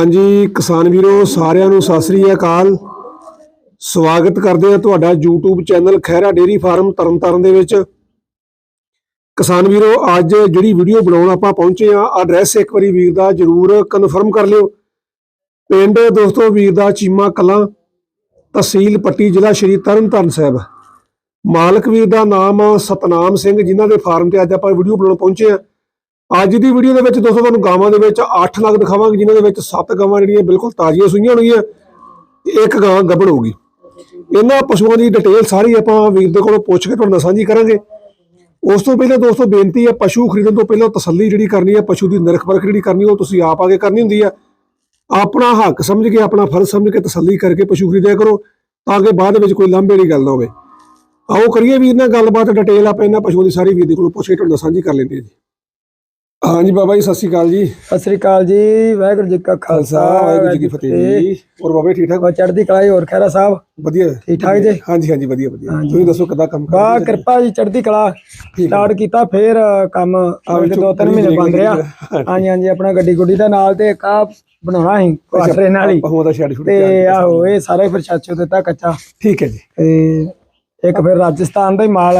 ਹਾਂਜੀ, ਕਿਸਾਨ ਵੀਰੋ, ਸਾਰਿਆਂ ਨੂੰ ਸਤਿ ਸ੍ਰੀ ਅਕਾਲ। ਸਵਾਗਤ ਕਰਦੇ ਹਾਂ ਤੁਹਾਡਾ YouTube channel Khaira dairy farm Tarn Taran ਦੇ ਵਿੱਚ। ਕਿਸਾਨ ਵੀਰੋ, ਅੱਜ ਜਿਹੜੀ ਵੀਡੀਓ ਬਣਾਉਣ ਆਪਾਂ ਪਹੁੰਚੇ ਆ ਐਡਰੈਸ ਇੱਕ ਵਾਰੀ ਵੀਰ ਦਾ ਜਰੂਰ ਕਨਫਰਮ ਕਰ ਲਿਓ। ਪਿੰਡ ਦੋਸਤੋ, ਵੀਰ ਦਾ ਚੀਮਾ ਕਲਾਂ, ਤਹਿਸੀਲ ਪੱਟੀ, ਜ਼ਿਲ੍ਹਾ ਸ਼੍ਰੀ ਤਰਨਤਾਰਨ ਸਾਹਿਬ। ਮਾਲਕ ਵੀਰ ਦਾ ਨਾਮ ਸਤਨਾਮ ਸਿੰਘ, ਜਿਨ੍ਹਾਂ ਦੇ ਫਾਰਮ ਤੇ ਅੱਜ ਆਪਾਂ ਵੀਡੀਓ ਬਣਾਉਣ ਪਹੁੰਚੇ ਆ ਅੱਜ ਦੀ ਵੀਡੀਓ ਦੇ ਵਿੱਚ ਦੋਸਤੋ ਤੁਹਾਨੂੰ ਗਾਵਾਂ ਦੇ ਵਿੱਚ 8 ਨਗ ਦਿਖਾਵਾਂਗੇ, ਜਿਨ੍ਹਾਂ ਦੇ ਵਿੱਚ 7 ਗਾਵਾਂ ਜਿਹੜੀਆਂ ਬਿਲਕੁਲ ਤਾਜ਼ੀਆਂ ਸੂਈਆਂ ਹੋਣਗੀਆਂ ਤੇ ਇੱਕ ਗਾਂ ਗੱਭਣ ਹੋਊਗੀ ਇਹਨਾਂ ਪਸ਼ੂਆਂ ਦੀ ਡਿਟੇਲ ਸਾਰੀ ਆਪਾਂ ਵੀਰ ਦੇ ਕੋਲੋਂ ਪੁੱਛ ਕੇ ਤੁਹਾਨੂੰ ਨਾਲ ਸਾਂਝੀ ਕਰਾਂਗੇ। ਉਸ ਤੋਂ ਪਹਿਲਾਂ ਦੋਸਤੋ ਬੇਨਤੀ ਹੈ, ਪਸ਼ੂ ਖਰੀਦਣ ਤੋਂ ਪਹਿਲਾਂ ਤਸੱਲੀ ਜਿਹੜੀ ਕਰਨੀ ਹੈ, ਪਸ਼ੂ ਦੀ ਨਿਰਖ ਪਰਖ ਜਿਹੜੀ ਕਰਨੀ, ਉਹ ਤੁਸੀਂ ਆਪ ਆ ਕੇ ਕਰਨੀ ਹੁੰਦੀ ਹੈ। ਆਪਣਾ ਹੱਕ ਸਮਝ ਕੇ, ਆਪਣਾ ਫਰਜ਼ ਸਮਝ ਕੇ ਤਸੱਲੀ ਕਰਕੇ ਪਸ਼ੂ ਖਰੀਦਿਆ ਕਰੋ, ਤਾਂ ਕਿ ਬਾਅਦ ਵਿੱਚ ਕੋਈ ਲਾਂਭੇ ਵਾਲੀ ਗੱਲ ਨਾ ਹੋਵੇ। ਆਓ ਕਰੀਏ ਵੀਰ ਨਾਲ ਗੱਲਬਾਤ ਡਿਟੇਲ ਆਪਾਂ ਇਹਨਾਂ ਪਸ਼ੂਆਂ ਦੀ ਸਾਰੀ ਵੀਰ ਦੇ ਕੋਲੋਂ ਪੁੱਛ ਕੇ ਤੁਹਾਨੂੰ ਨਾਲ ਸਾਂਝੀ ਕਰ ਲੈਂਦੇ ਹਾਂ ਜੀ। ਹਾਂਜੀ ਬਾਬਾ ਜੀ ਸਤਿ ਸ਼੍ਰੀ ਅਕਾਲ ਜੀ। ਸਤਿ ਸ੍ਰੀ ਅਕਾਲ ਜੀ ਵਾਹਿਗੁਰੂ ਜੀ ਕਾ ਖਾਲਸਾ ਵਾਹਿਗੁਰੂ ਜੀ ਕੀ ਫਤਿਹ ਜੀ। ਹੋਰ ਬਾਬੇ ਠੀਕ ਠਾਕ? ਚੜ੍ਹਦੀ ਕਲਾਈ ਹੋਰ ਖੈਰਾ ਸਾਹਿਬ? ਵਧੀਆ। ਠੀਕ ਠਾਕ ਜੀ? ਹਾਂਜੀ ਹਾਂਜੀ ਵਧੀਆ ਵਧੀਆ। ਤੁਸੀਂ ਦੱਸੋ ਕਿੱਦਾਂ ਕੰਮ ਕਰ ਬਾ ਕਿਰਪਾ ਜੀ ਚੜ੍ਹਦੀ ਕਲਾ। ਸਟਾਰਟ ਕੀਤਾ ਫੇਰ ਕੰਮ। ਅਜੇ ਦੋ ਤਿੰਨ ਮਹੀਨੇ ਬੰਦ ਰਿਹਾ। ਹਾਂਜੀ। ਹਾਂਜੀ ਆਪਣਾ ਗੱਡੀ ਗੁੱਡੀ ਦਾ ਨਾਲ ਤੇ ਇੱਕ ਆਹ ਬਣਾਉਣਾ ਸੀ ਕੁਆਟਰੇ ਨਾਲ ਹੀ। ਤੇ ਆਹੋ ਇਹ ਸਾਰਾ ਹੀ ਫਿਰ ਛਾਚੋ ਦਿੱਤਾ ਕੱਚਾ। ਠੀਕ ਹੈ ਜੀ। ਤੇ ਇੱਕ ਫਿਰ ਰਾਜਸਥਾਨ ਦਾ ਹੀ ਮਾਲ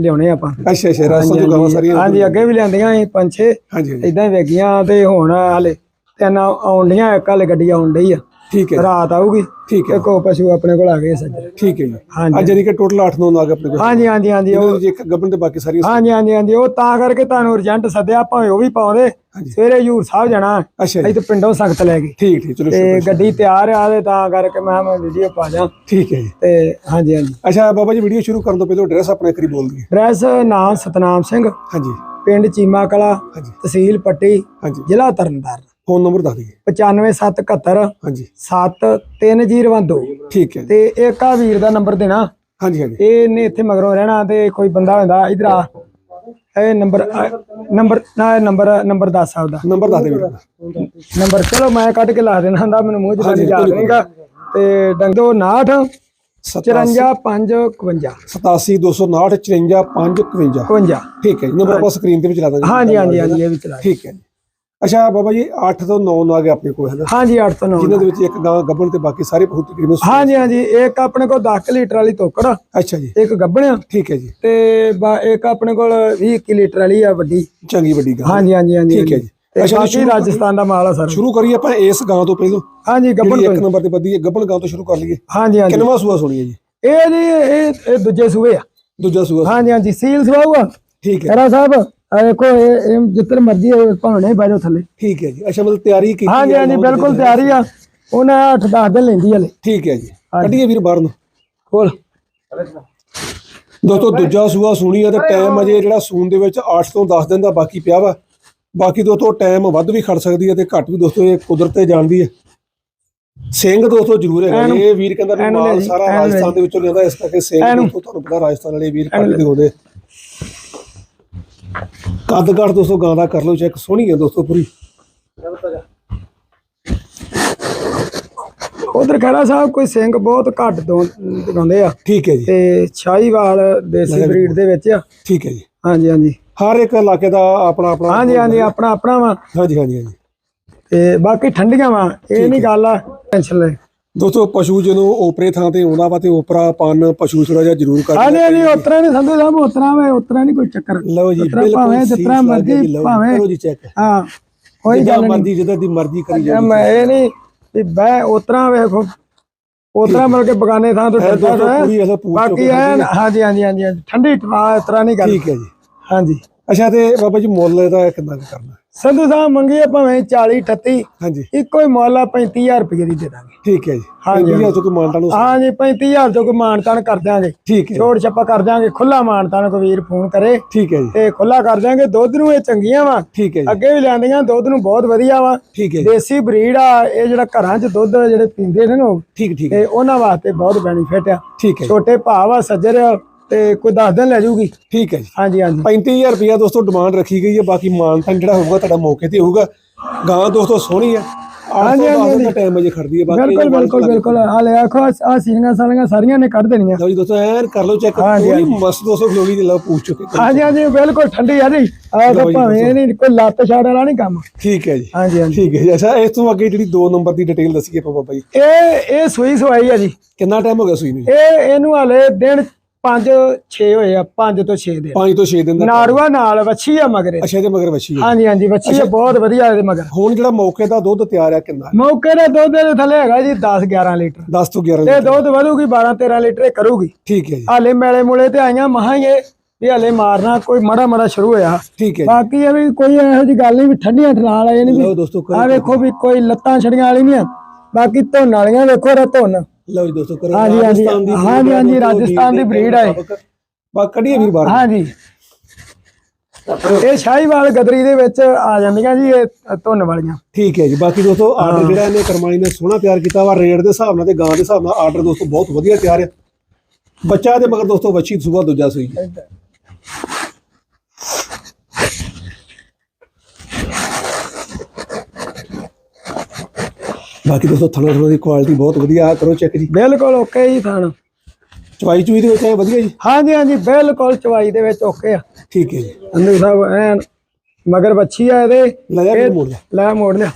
ਲਿਆਉਣੇ ਆਪਾਂ। ਅੱਛਾ ਅੱਛਾ ਰਾਸਤਾ ਤੋਂ ਗਾਵਾਂ ਸਾਰੀਆਂ ਹਾਂਜੀ ਅੱਗੇ ਵੀ ਲਿਆਂਦੀਆਂ ਸੀ ਪੰਜ ਛੇ। ਹਾਂਜੀ ਇਦਾਂ ਹੀ ਵੇਗੀਆਂ ਤੇ ਹੁਣ ਹਾਲੇ ਤਿੰਨ ਆਉਣ ਇੱਕ ਹਾਲੇ ਗੱਡੀ ਆਉਣ ਡਈ ਆ। ਠੀਕ ਹੈ ਰਾਤ ਆਊਗੀ ਠੀਕ ਹੈ। ਉਹ ਪਸ਼ੂ ਆਪਣੇ ਕੋਲ ਆ ਗਏ ਸੱਜਰ ਠੀਕ ਹੈ ਜੀ। ਹਾਂਜੀ। ਅੱਜ ਜਿਹੜੀ ਕਿ ਟੋਟਲ 8 9 ਨਾਗ ਆਪਣੇ ਕੋਲ ਹਾਂਜੀ ਹਾਂਜੀ ਹਾਂਜੀ ਉਹ ਇੱਕ ਗੱਬਨ ਤੇ ਬਾਕੀ ਸਾਰੀਆਂ ਹਾਂਜੀ ਹਾਂਜੀ ਹਾਂਜੀ ਉਹ ਤਾਂ ਕਰਕੇ ਤੁਹਾਨੂੰ ਏਜੰਟ ਸੱਦਿਆ ਭਾਵੇਂ ਉਹ ਵੀ ਪਾਉਂਦੇ। ਸਵੇਰੇ ਹਜੂਰ ਸਾਹਿਬ ਜਾਣਾ। ਅੱਛਾ ਜੀ। ਤਾਂ ਪਿੰਡੋਂ ਸੰਗਤ ਲੈ ਗਏ। ਠੀਕ ਠੀਕ ਚਲੋ ਤੇ। ਗੱਡੀ ਤਿਆਰ ਆ ਤੇ ਤਾਂ ਕਰਕੇ ਮੈਂ ਮੈਂ ਵੀਡੀਓ ਪਾ ਜਾ ਠੀਕ ਹੈ ਜੀ। ਤੇ ਹਾਂਜੀ ਹਾਂਜੀ। ਅੱਛਾ ਬਾਬਾ ਜੀ ਵੀਡੀਓ ਸ਼ੁਰੂ ਕਰਨ ਤੋਂ ਪਹਿਲਾਂ ਐਡਰੈਸ ਆਪਣਾ ਕਰੀ ਬੋਲ ਦਈਏ ਐਡਰੈਸ ਨਾਮ ਸਤਨਾਮ ਸਿੰਘ। ਹਾਂਜੀ। ਪਿੰਡ ਚੀਮਾ ਕਲਾ ਹਾਂਜੀ। ਤਹਿਸੀਲ ਪੱਟੀ ਹਾਂਜੀ। ਜ਼ਿਲ੍ਹਾ ਤਰਨਤਾਰਨ। ਫੋਨ ਨੰਬਰ ਦੱਸ ਦਈਏ। 95771 ਹਾਂਜੀ। 73012 ਠੀਕ ਹੈ ਜੀ। ਤੇ ਇੱਕ ਆ ਵੀਰ ਦਾ ਨੰਬਰ ਦੇਣਾ। ਹਾਂਜੀ ਹਾਂਜੀ। ਇਹਨੇ ਇੱਥੇ ਮਗਰੋਂ ਰਹਿਣਾ ਤੇ ਕੋਈ ਬੰਦਾ ਹੁੰਦਾ ਇਧਰ ਆ। ਇਹ ਨੰਬਰ ਨੰਬਰ ਨਾ ਇਹ ਨੰਬਰ ਨੰਬਰ ਦੱਸ ਸਕਦਾ ਨੰਬਰ ਦੱਸ ਦੇ ਵੀਰ ਨੰਬਰ ਚਲੋ ਮੈਂ ਕੱਢ ਕੇ ਲਾ ਦੇਣਾ ਹੁੰਦਾ ਮੈਨੂੰ ਮੂੰਹ ਚ ਯਾਦ ਨਹੀਂਗਾ ਤੇ ਡੰਗੋ 59 54 5 51 87 259 54 5 51 52 ਠੀਕ ਹੈ ਜੀ ਨੰਬਰ ਆਪਾਂ ਸਕਰੀਨ ਤੇ ਵੀ ਚਲਾ ਦਾਂਗੇ। ਹਾਂਜੀ ਹਾਂਜੀ ਹਾਂਜੀ ਇਹ ਵੀ ਚਲਾ ਠੀਕ ਹੈ ਜੀ। ਅੱਛਾ ਬਾਬਾ ਜੀ 8 ਤੋਂ 9 ਨਾਗ ਆਪਣੇ ਕੋਲ ਹੈ ਨਾ ਹਾਂਜੀ 8 ਤੋਂ 9 ਜਿਨ੍ਹਾਂ ਦੇ ਵਿੱਚ ਇੱਕ ਗਾਂ ਗੱਬਣ ਤੇ ਬਾਕੀ ਸਾਰੇ ਬਹੁਤ ਤਕਰੀਬਨ ਹਾਂਜੀ ਹਾਂਜੀ ਇੱਕ ਆਪਣੇ ਕੋਲ 10 ਲੀਟਰ ਵਾਲੀ ਤੋਕੜ ਅੱਛਾ ਜੀ। ਇੱਕ ਗੱਬਣਿਆ ਠੀਕ ਹੈ ਜੀ। ਤੇ ਇੱਕ ਆਪਣੇ ਕੋਲ 20 21 ਲੀਟਰ ਵਾਲੀ ਆ ਵੱਡੀ। ਚੰਗੀ ਵੱਡੀ ਗਾਂ। ਹਾਂਜੀ ਹਾਂਜੀ ਹਾਂਜੀ ਠੀਕ ਹੈ ਜੀ। ਅੱਛਾ ਜੀ, ਰਾਜਸਥਾਨ ਦਾ ਮਾਲ ਆ ਸਰ। ਸ਼ੁਰੂ ਕਰੀਏ ਆਪਾਂ ਇਸ ਗਾਂ ਤੋਂ ਪਹਿਲਾਂ। ਹਾਂਜੀ ਗੱਬਣ ਤੋਂ ਇੱਕ ਨੰਬਰ ਤੇ ਵੱਧੀ ਹੈ ਗੱਬਣ ਗਾਂ ਤੋਂ ਸ਼ੁਰੂ ਕਰ ਲਈਏ। ਹਾਂਜੀ ਹਾਂਜੀ। ਕਿੰਨਵਾਂ ਸੂਆ ਸੁਣੀਏ ਜੀ? ਇਹ ਜੀ ਇਹ ਦੂਜੇ ਸੂਏ ਆ। ਦੂਜਾ ਸੂਆ। ਹਾਂਜੀ ਹਾਂਜੀ ਸੀਲ ਸਵਾਊਗਾ ਠੀਕ ਹੈ। ਖਰਾ ਸਾਹਿਬ। ਆ ਦੇਖੋ ਇਹ ਇਹ ਜਿੱਧਰ ਮਰਜ਼ੀ ਭਾਵਣੇ ਬਾਜੋ ਥੱਲੇ। ਠੀਕ ਹੈ ਜੀ। ਅੱਛਾ ਮਤਲਬ ਤਿਆਰੀ ਕੀਤੀ ਹਾਂਜੀ ਹੈ ਹਾਂਜੀ ਬਿਲਕੁਲ ਤਿਆਰੀ ਆ। ਉਹਨਾਂ 8 10 ਦਿਨ ਲੈਂਦੀ ਹਲੇ। ਠੀਕ ਹੈ ਜੀ। ਕੱਢੀਏ ਵੀਰ ਬਾਹਰ ਨੂੰ। ਕੋਲ ਦੋਸਤੋ ਦੂਜਾ ਸੂਆ ਸੁਣੀ ਆ ਤੇ ਟਾਈਮ ਅਜੇ ਜਿਹੜਾ ਸੂਨ ਦੇ ਵਿੱਚ 8 ਤੋਂ 10 ਦਿਨ ਦਾ ਬਾਕੀ ਪਿਆ ਵਾ। ਬਾਕੀ ਦੋਸਤੋ ਟਾਈਮ ਵੱਧ ਵੀ ਖੜ ਸਕਦੀ ਹੈ ਤੇ ਘੱਟ ਵੀ ਦੋਸਤੋ ਇਹ ਕੁਦਰਤ ਤੇ ਜਾਣਦੀ ਹੈ ਸਿੰਘ ਦੋਸਤੋ ਜ਼ਰੂਰ ਹੈਗਾ। ਇਹ ਵੀਰ ਕਹਿੰਦਾ ਵੀ ਮਾਲ ਸਾਰਾ ਰਾਜਸਥਾਨ ਦੇ ਵਿੱਚੋਂ ਲਿਆਂਦਾ ਇਸ ਕਰਕੇ ਸਿੰਘ ਦੋਸਤੋ ਤੁਹਾਨੂੰ ਪਤਾ ਰਾਜਸਥਾਨ ਵਾਲੇ ਵੀਰ ਘੱਟ ਦਿਖਾਉਂਦੇ ਕੱਦ ਘੱਟ ਦੋਸਤੋ ਗਾਂ ਦਾ ਕਰ ਲਓ ਚੈੱਕ ਸੋਹਣੀ ਹੈ ਦੋਸਤੋ ਪੂਰੀ। ਉਧਰ ਖਰਾ ਸਾਹਿਬ ਕੋਈ ਸਿੰਘ ਬਹੁਤ ਘੱਟ ਦੋ ਦਿਖਾਉਂਦੇ ਆ। ਠੀਕ ਹੈ ਜੀ। ਤੇ ਸ਼ਾਹੀਵਾਲ ਦੇਸੀ ਬਰੀਡ ਦੇ ਵਿੱਚ ਆ। ਠੀਕ ਹੈ ਜੀ। ਹਾਂਜੀ ਹਾਂਜੀ। ਹਰ ਇੱਕ ਇਲਾਕੇ ਦਾ ਆਪਣਾ ਆਪਣਾ ਹਾਂਜੀ ਹਾਂਜੀ ਆਪਣਾ ਆਪਣਾ ਵਾ। ਹਾਂਜੀ ਹਾਂਜੀ ਹਾਂਜੀ। ਤੇ ਬਾਕੀ ਠੰਡੀਆਂ ਵਾ ਇਹ ਨਹੀਂ ਗੱਲ ਆ। ਟੈਨਸ਼ਨ ਲੈ। ਦੋਸਤੋ ਪਸ਼ੂ ਜਦੋਂ ਓਪਰੇ ਥਾਂ ਤੇ ਆਉਂਦਾ ਵਾ ਤੇ ਓਪਰਾ ਪਨ ਪਸ਼ੂ ਥੋੜਾ ਜਿਹਾ ਜ਼ਰੂਰ ਕਰ ਹਾਂਜੀ ਹਾਂਜੀ ਉਤਰਾ ਨਹੀਂ ਸੰਧੂ ਸਾਹਿਬ ਉਤਰਾ ਵੇ ਉਤਰਾ ਨਹੀਂ ਕੋਈ ਚੱਕਰ। ਲਓ ਜੀ ਭਾਵੇਂ ਜਿਤਨਾ ਮਰਜ਼ੀ ਜੀ, ਲਓ ਜੀ, ਭਾਵੇਂ ਕਰੋ ਜੀ ਚੈੱਕ ਹਾਂ ਕੋਈ ਜਿੱਦਾਂ ਗੱਲ ਨਹੀਂ। ਮਰਜ਼ੀ ਜਿੱਦਾਂ ਦੀ ਮਰਜ਼ੀ ਕਰੀ ਜਾਓ ਮੈਂ ਇਹ ਨਹੀਂ ਵੀ ਬਹਿ ਉਤਰਾ ਵੇਖੋ ਉਤਰਾ ਮਿਲ ਕੇ ਬਗਾਨੇ ਥਾਂ ਤੋਂ ਹੈ ਅਸਲ ਪੂਛ ਬਾਕੀ ਐ ਹਾਂਜੀ ਹਾਂਜੀ ਹਾਂਜੀ ਠੰਡੀ ਠਾ ਉਤਰਾ ਨਹੀਂ ਗੱਲ। ਠੀਕ ਹੈ ਜੀ। ਹਾਂਜੀ। ਅੱਛਾ ਤੇ ਬਾਬਾ ਜੀ ਮੁੱਲ ਇਹਦਾ ਕਿੰਨਾ ਕਰਨਾ? ਸੰਧੂ ਸਾਹਿਬ ਮੰਗੀ ਭਾਵੇਂ 40 38 ਹਾਂਜੀ। ਇੱਕੋ ਹੀ ਮੁੱਲ ਆ 35000 ਰੁਪਏ ਦੀ ਦੇ ਦਾਂਗੇ। ਠੀਕ ਹੈ ਜੀ। ਹਾਂਜੀ, ਹਾਂਜੀ। ਚੋਂ ਕੋਈ ਮਾਨਤਾ ਨੂੰ ਹਾਂਜੀ 35000 ਤੋਂ ਕੋਈ ਮਾਨਤਾਨ ਕਰ ਦਿਆਂਗੇ। ਠੀਕ ਹੈ। ਛੋੜ ਛੱਪਾ ਕਰ ਦਿਆਂਗੇ ਖੁੱਲਾ ਮਾਨਤਾਨ ਕੋਈ ਵੀਰ ਫੋਨ ਕਰੇ। ਠੀਕ ਹੈ ਜੀ। ਤੇ ਖੁੱਲਾ ਕਰ ਦਿਆਂਗੇ ਦੁੱਧ ਨੂੰ ਇਹ ਚੰਗੀਆਂ ਵਾ। ਠੀਕ ਹੈ ਜੀ। ਅੱਗੇ ਵੀ ਲਿਆਂਦੀਆਂ ਦੁੱਧ ਨੂੰ ਬਹੁਤ ਵਧੀਆ ਵਾ। ਠੀਕ ਹੈ ਦੇਸੀ ਬਰੀਡ ਆ ਇਹ ਜਿਹੜਾ ਘਰਾਂ 'ਚ ਦੁੱਧ ਜਿਹੜੇ ਪੀਂਦੇ ਨੇ ਲੋਕ ਠੀਕ ਠੀਕ ਹੈ। ਤੇ ਉਹਨਾਂ ਵਾਸਤੇ ਬਹੁਤ ਬੈਨੀਫਿਟ ਆ। ਠੀਕ ਹੈ ਛੋਟੇ ਭਾਵ ਆ ਸੱਜਰ ਤੇ ਕੋਈ 10 ਦਿਨ ਲੈ ਜਾਊਗੀ? ਠੀਕ ਹੈ ਜੀ। ਹਾਂਜੀ ਹਾਂਜੀ। 35000 ਰੁਪਇਆ ਦੋਸਤੋ ਡਿਮਾਂਡ ਰੱਖੀ ਗਈ ਹੈ ਬਾਕੀ ਮਾਨਤਾ ਜਿਹੜਾ ਹੋਊਗਾ ਤੁਹਾਡਾ ਮੌਕੇ ਤੇ ਹੋਊਗਾ। ਗਾਂ ਦੋਸਤੋ ਸੋਹਣੀ ਹੈ। ਹਾਂਜੀ ਹਾਂਜੀ ਦਾ ਟਾਈਮ ਅਜੇ ਖੜਦੀ ਹੈ ਬਾਕੀ ਬਿਲਕੁਲ ਬਿਲਕੁਲ ਬਿਲਕੁਲ। ਆ ਲੈ ਆਖੋ ਆ ਸੀਰੀਆਂ ਸਾਲੀਆਂ ਸਾਰੀਆਂ ਨੇ ਕੱਢ ਦੇਣੀਆਂ। ਲਓ ਜੀ ਦੋਸਤੋ ਐਨ ਕਰ ਲਓ ਚੈੱਕ ਹਾਂਜੀ, ਪੂਰੀ ਮਸਤ ਦੋਸਤੋ ਫਲੋਰੀ ਦੀ ਲਓ ਪੁੱਛ ਚੁੱਕੇ ਹਾਂਜੀ ਹਾਂਜੀ ਬਿਲਕੁਲ ਠੰਡੀ ਆ ਜੀ। ਆ ਤਾਂ ਭਾਵੇਂ ਇਹ ਨਹੀਂ ਕੋਈ ਲੱਤ ਛਾੜ ਵਾਲਾ ਨਹੀਂ ਕੰਮ। ਠੀਕ ਹੈ ਜੀ। ਹਾਂਜੀ ਹਾਂਜੀ। ਠੀਕ ਹੈ ਜੀ। ਅੱਛਾ ਇਸ ਤੋਂ ਅੱਗੇ ਜਿਹੜੀ 2 ਨੰਬਰ ਦੀ ਡਿਟੇਲ ਦੱਸੀਏ ਬਾਬਾ ਜੀ। ਇਹ ਇਹ ਸੂਈ ਸਵਾਈ ਆ ਜੀ। ਕਿੰਨਾ ਟਾਈਮ ਹੋ ਗਿਆ ਸੂਈ ਨੂੰ? ਇਹ ਇਹਨੂੰ ਹਲੇ ਦਿਨ 5 6 ਹੋਏ ਆ 5 ਤੋਂ 6 ਦੇ 5 ਤੋਂ 6 ਦਿਨ ਦਾ ਨਾੜੂਆ ਨਾਲ ਵੱਛੀ ਆ ਮਗਰੇ। ਅੱਛਾ ਇਹਦੇ ਮਗਰ ਵੱਛੀ ਹੈ ਹਾਂਜੀ ਹਾਂਜੀ ਵੱਛੀ ਆ ਬਹੁਤ ਵਧੀਆ ਇਹਦੇ ਮਗਰ। ਹੁਣ ਜਿਹੜਾ ਮੌਕੇ ਦਾ ਦੁੱਧ ਤਿਆਰ ਆ ਕਿੰਨਾ? ਮੌਕੇ ਦੇ ਦੁੱਧ ਦੇ ਥੱਲੇ ਹੈਗਾ ਜੀ 10 11 ਲੀਟਰ। 10 ਤੋਂ 11 ਤੇ ਦੁੱਧ ਵਧੂਗੀ 12 13 ਲੀਟਰ ਇਹ ਕਰੂਗੀ। ਠੀਕ ਹੈ ਜੀ। ਹਾਲੇ ਮੇਲੇ ਮੂਲੇ ਤੇ ਆਈਆਂ ਮਹਾਂ ਹੀ ਇਹ ਵੀ ਹਲੇ ਮਾਰਨਾ ਕੋਈ ਮੜਾ ਮੜਾ ਸ਼ੁਰੂ ਹੋਇਆ। ਠੀਕ ਹੈ ਜੀ। ਬਾਕੀ ਇਹ ਵੀ ਕੋਈ ਇਹੋ ਜੀ ਗੱਲ ਨਹੀਂ ਵੀ ਠੰਡੀਆਂ ਠਲਾਲ ਆਏ ਨਹੀਂ ਲਓ ਵੀ ਦੋਸਤੋ ਆ ਵੇਖੋ ਵੀ ਕੋਈ ਲੱਤਾਂ ਛੜੀਆਂ ਵਾਲੀ ਨਹੀਂ ਆ। ਬਾਕੀ ਧੁੰਨ ਵਾਲੀਆਂ ਵੇਖੋ ਰ ਧੁੰਨ। ਲਓ ਜੀ ਦੋਸਤੋ ਕਰੋ ਹਾਂਜੀ, ਹਾਂਜੀ, ਰਾਜਸਥਾਨ ਦੀ ਹਾਂਜੀ, ਹਾਂਜੀ, ਰਾਜਸਥਾਨ ਦੀ breed ਹੈ। ਬਾ ਕੱਢੀਏ ਵੀਰ ਬਾਹਰ। ਹਾਂਜੀ। ਇਹ ਸ਼ਾਹੀਵਾਲ ਗਦਰੀ ਦੇ ਵਿੱਚ ਆ ਜਾਂਦੀਆਂ ਜੀ ਇਹ ਧੁੰਨ ਵਾਲੀਆਂ। ਠੀਕ ਹੈ ਜੀ ਬਾਕੀ ਦੋਸਤੋ ਆਰਡਰ ਜਿਹੜਾ ਇਹਨੇ ਕਰਮਾਲੀ ਨੇ ਸੋਹਣਾ ਤਿਆਰ ਕੀਤਾ ਵਾ ਰੇਟ ਦੇ ਹਿਸਾਬ ਨਾਲ ਤੇ ਗਾਂ ਦੇ ਹਿਸਾਬ ਨਾਲ ਆਰਡਰ ਦੋਸਤੋ ਬਹੁਤ ਵਧੀਆ ਤਿਆਰ ਹੈ। ਬੱਚਾ ਦੇ ਮਗਰ ਦੋਸਤੋ ਵੱਛੀ ਸੁਬਾ ਦੂਜਾ ਸੂਈ ਬਾਕੀ ਦੋਸਤੋ ਥਣਾ ਥਣਾ ਦੀ ਕੁਆਲਿਟੀ ਬਹੁਤ ਵਧੀਆ ਆ ਕਰੋ ਚੈੱਕ ਜੀ। ਬਿਲਕੁਲ ਓਕੇ ਜੀ ਥਣ। ਚਵਾਈ ਚੂਈ ਦੇ ਵਿੱਚ ਐ ਵਧੀਆ ਜੀ? ਹਾਂਜੀ ਹਾਂਜੀ ਬਿਲਕੁਲ ਚਵਾਈ ਦੇ ਵਿੱਚ ਓਕੇ ਆ। ਠੀਕ ਹੈ ਜੀ। ਅੰਦਰ ਸਾਹਿਬ ਐਨ ਮਗਰ ਬੱਚੀ ਆ ਇਹਦੇ। ਲੈ ਜਾ ਮੋੜ ਲੈ ਲੈ ਮੋੜ ਲਿਆ।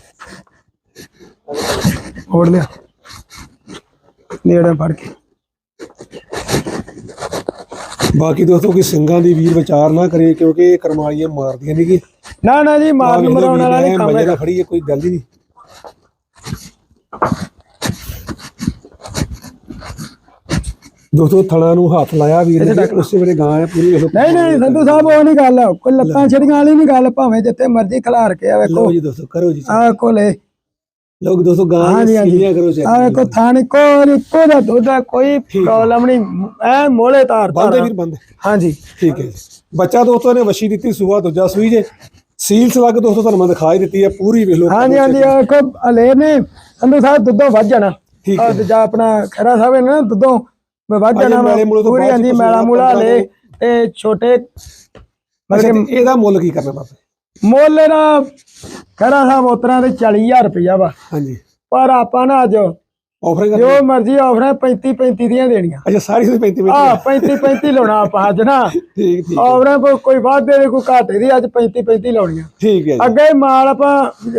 ਮੋੜ ਲਿਆ। ਨੇੜੇ ਫੜ ਕੇ। ਬਾਕੀ ਦੋਸਤੋ ਕੋਈ ਸਿੰਘਾਂ ਦੀ ਵੀਰ ਵਿਚਾਰ ਨਾ ਕਰੇ ਕਿਉਂਕਿ ਇਹ ਕਰਮਾਲੀਆਂ ਮਾਰਦੀਆਂ ਨਹੀਂ ਕਿ ਨਾ ਨਾ ਜੀ ਮਾਰਨ ਮਰਾਉਣ ਵਾਲਾ ਨਹੀਂ ਕੰਮ ਨਾਲ ਖੜੀ ਹੈ ਕੋਈ ਗੱਲ ਹੀ ਨਹੀਂ ਦੋਸਤੋ ਥਣਾ ਨੂੰ ਹੱਥ ਲਾਇਆ ਵੀਰ ਨੇ ਉਸੇ ਵੇਲੇ ਗਾਂ ਹੈ ਪੂਰੀ ਵੇਖੋ ਨਹੀਂ ਨਹੀਂ ਸੰਧੂ ਸਾਹਿਬ ਉਹ ਨਹੀਂ ਗੱਲ ਕੋਈ ਲੱਤਾਂ ਛੜੀਆਂ ਵਾਲੀ ਨਹੀਂ ਗੱਲ ਭਾਵੇਂ ਜਿੱਥੇ ਮਰਜ਼ੀ ਖਿਲਾਰ ਕੇ ਆ ਵੇਖੋ ਲਓ ਜੀ ਦੋਸਤੋ ਕਰੋ ਜੀ ਆ ਕੋਲੇ। ਲੋਕ ਦੋਸਤੋ ਗਾਂ। ਸੀਲੀਆਂ ਕਰੋ ਚੈੱਕ ਆ ਵੇਖੋ ਥਾਣ ਇੱਕੋ ਇੱਕੋ ਦਾ ਆ ਕੋਈ ਪ੍ਰੋਬਲਮ ਨਹੀਂ। ਐ ਮੋਲੇ ਤਾਰ ਬੰਦੇ ਵੀਰ ਬੰਦੇ ਹਾਂਜੀ। ਠੀਕ ਹੈ ਬੱਚਾ ਦੋਸਤੋ ਨੇ ਵਸ਼ੀ ਦਿੱਤੀ ਸੁਬਾ ਦੂਜਾ ਸੂਈ ਜੇ। ਸੀਲਸ ਲੱਗ ਦੋਸਤੋ ਤੁਹਾਨੂੰ ਮੈਂ ਦਿਖਾ ਹੀ ਦਿੱਤੀ ਹੈ ਪੂਰੀ ਵੇਖ ਲਓ। ਹਾਂਜੀ ਹਾਂਜੀ ਆ ਵੇਖੋ ਹਲੇ ਨੇ। ਸੰਧੂ ਸਾਹਿਬ ਦੁੱਧੋਂ ਵੱਧ ਜਾਣਾ। ਠੀਕ ਆ ਦੂਜਾ ਆਪਣਾ ਖੈਰਾ ਸਾਹਿਬ ਇਹਨਾਂ ਦੁੱਧੋਂ ਵੱਧ ਅਜੇ ਜਾਣਾ ਤੋਂ ਪੂਰੀ ਆਂਦੀ ਮੈਲਾ ਮੂਲਾ ਲੈ ਤੇ ਛੋਟੇ ਤੇ ਇਹਦਾ ਮੁੱਲ ਕੀ ਕਰਨਾ ਬਾਬੇ? ਮੁੱਲ ਦਾ ਖੈਰਾ ਸਾਹਿਬ ਉਤਰਾਂ ਦੇ 40000 ਰੁਪਇਆ ਵਾ। ਹਾਂਜੀ। ਪਰ ਆਪਾਂ ਨਾ ਅੱਜ ਆਫਰਿੰਗ ਜੋ ਮਰਜ਼ੀ ਆਫਰ 35 35 ਦੀਆਂ ਦੇਣੀਆਂ। ਅੱਛਾ ਸਾਰੀ ਦੀ 35 ਆ ਮਿੰਟ 35 35 ਲਾਉਣਾ ਆਪਾਂ ਅੱਜ ਨਾ। ਠੀਕ ਠੀਕ। ਆਫਰਾਂ ਕੋਈ ਕੋਈ ਵਾਧੇ ਦੀ ਕੋਈ ਘਾਟੇ ਦੀ ਅੱਜ 35 35 ਲਾਉਣੀਆਂ। ਠੀਕ ਹੈ ਅੱਗੇ ਮਾਲ ਆਪਾਂ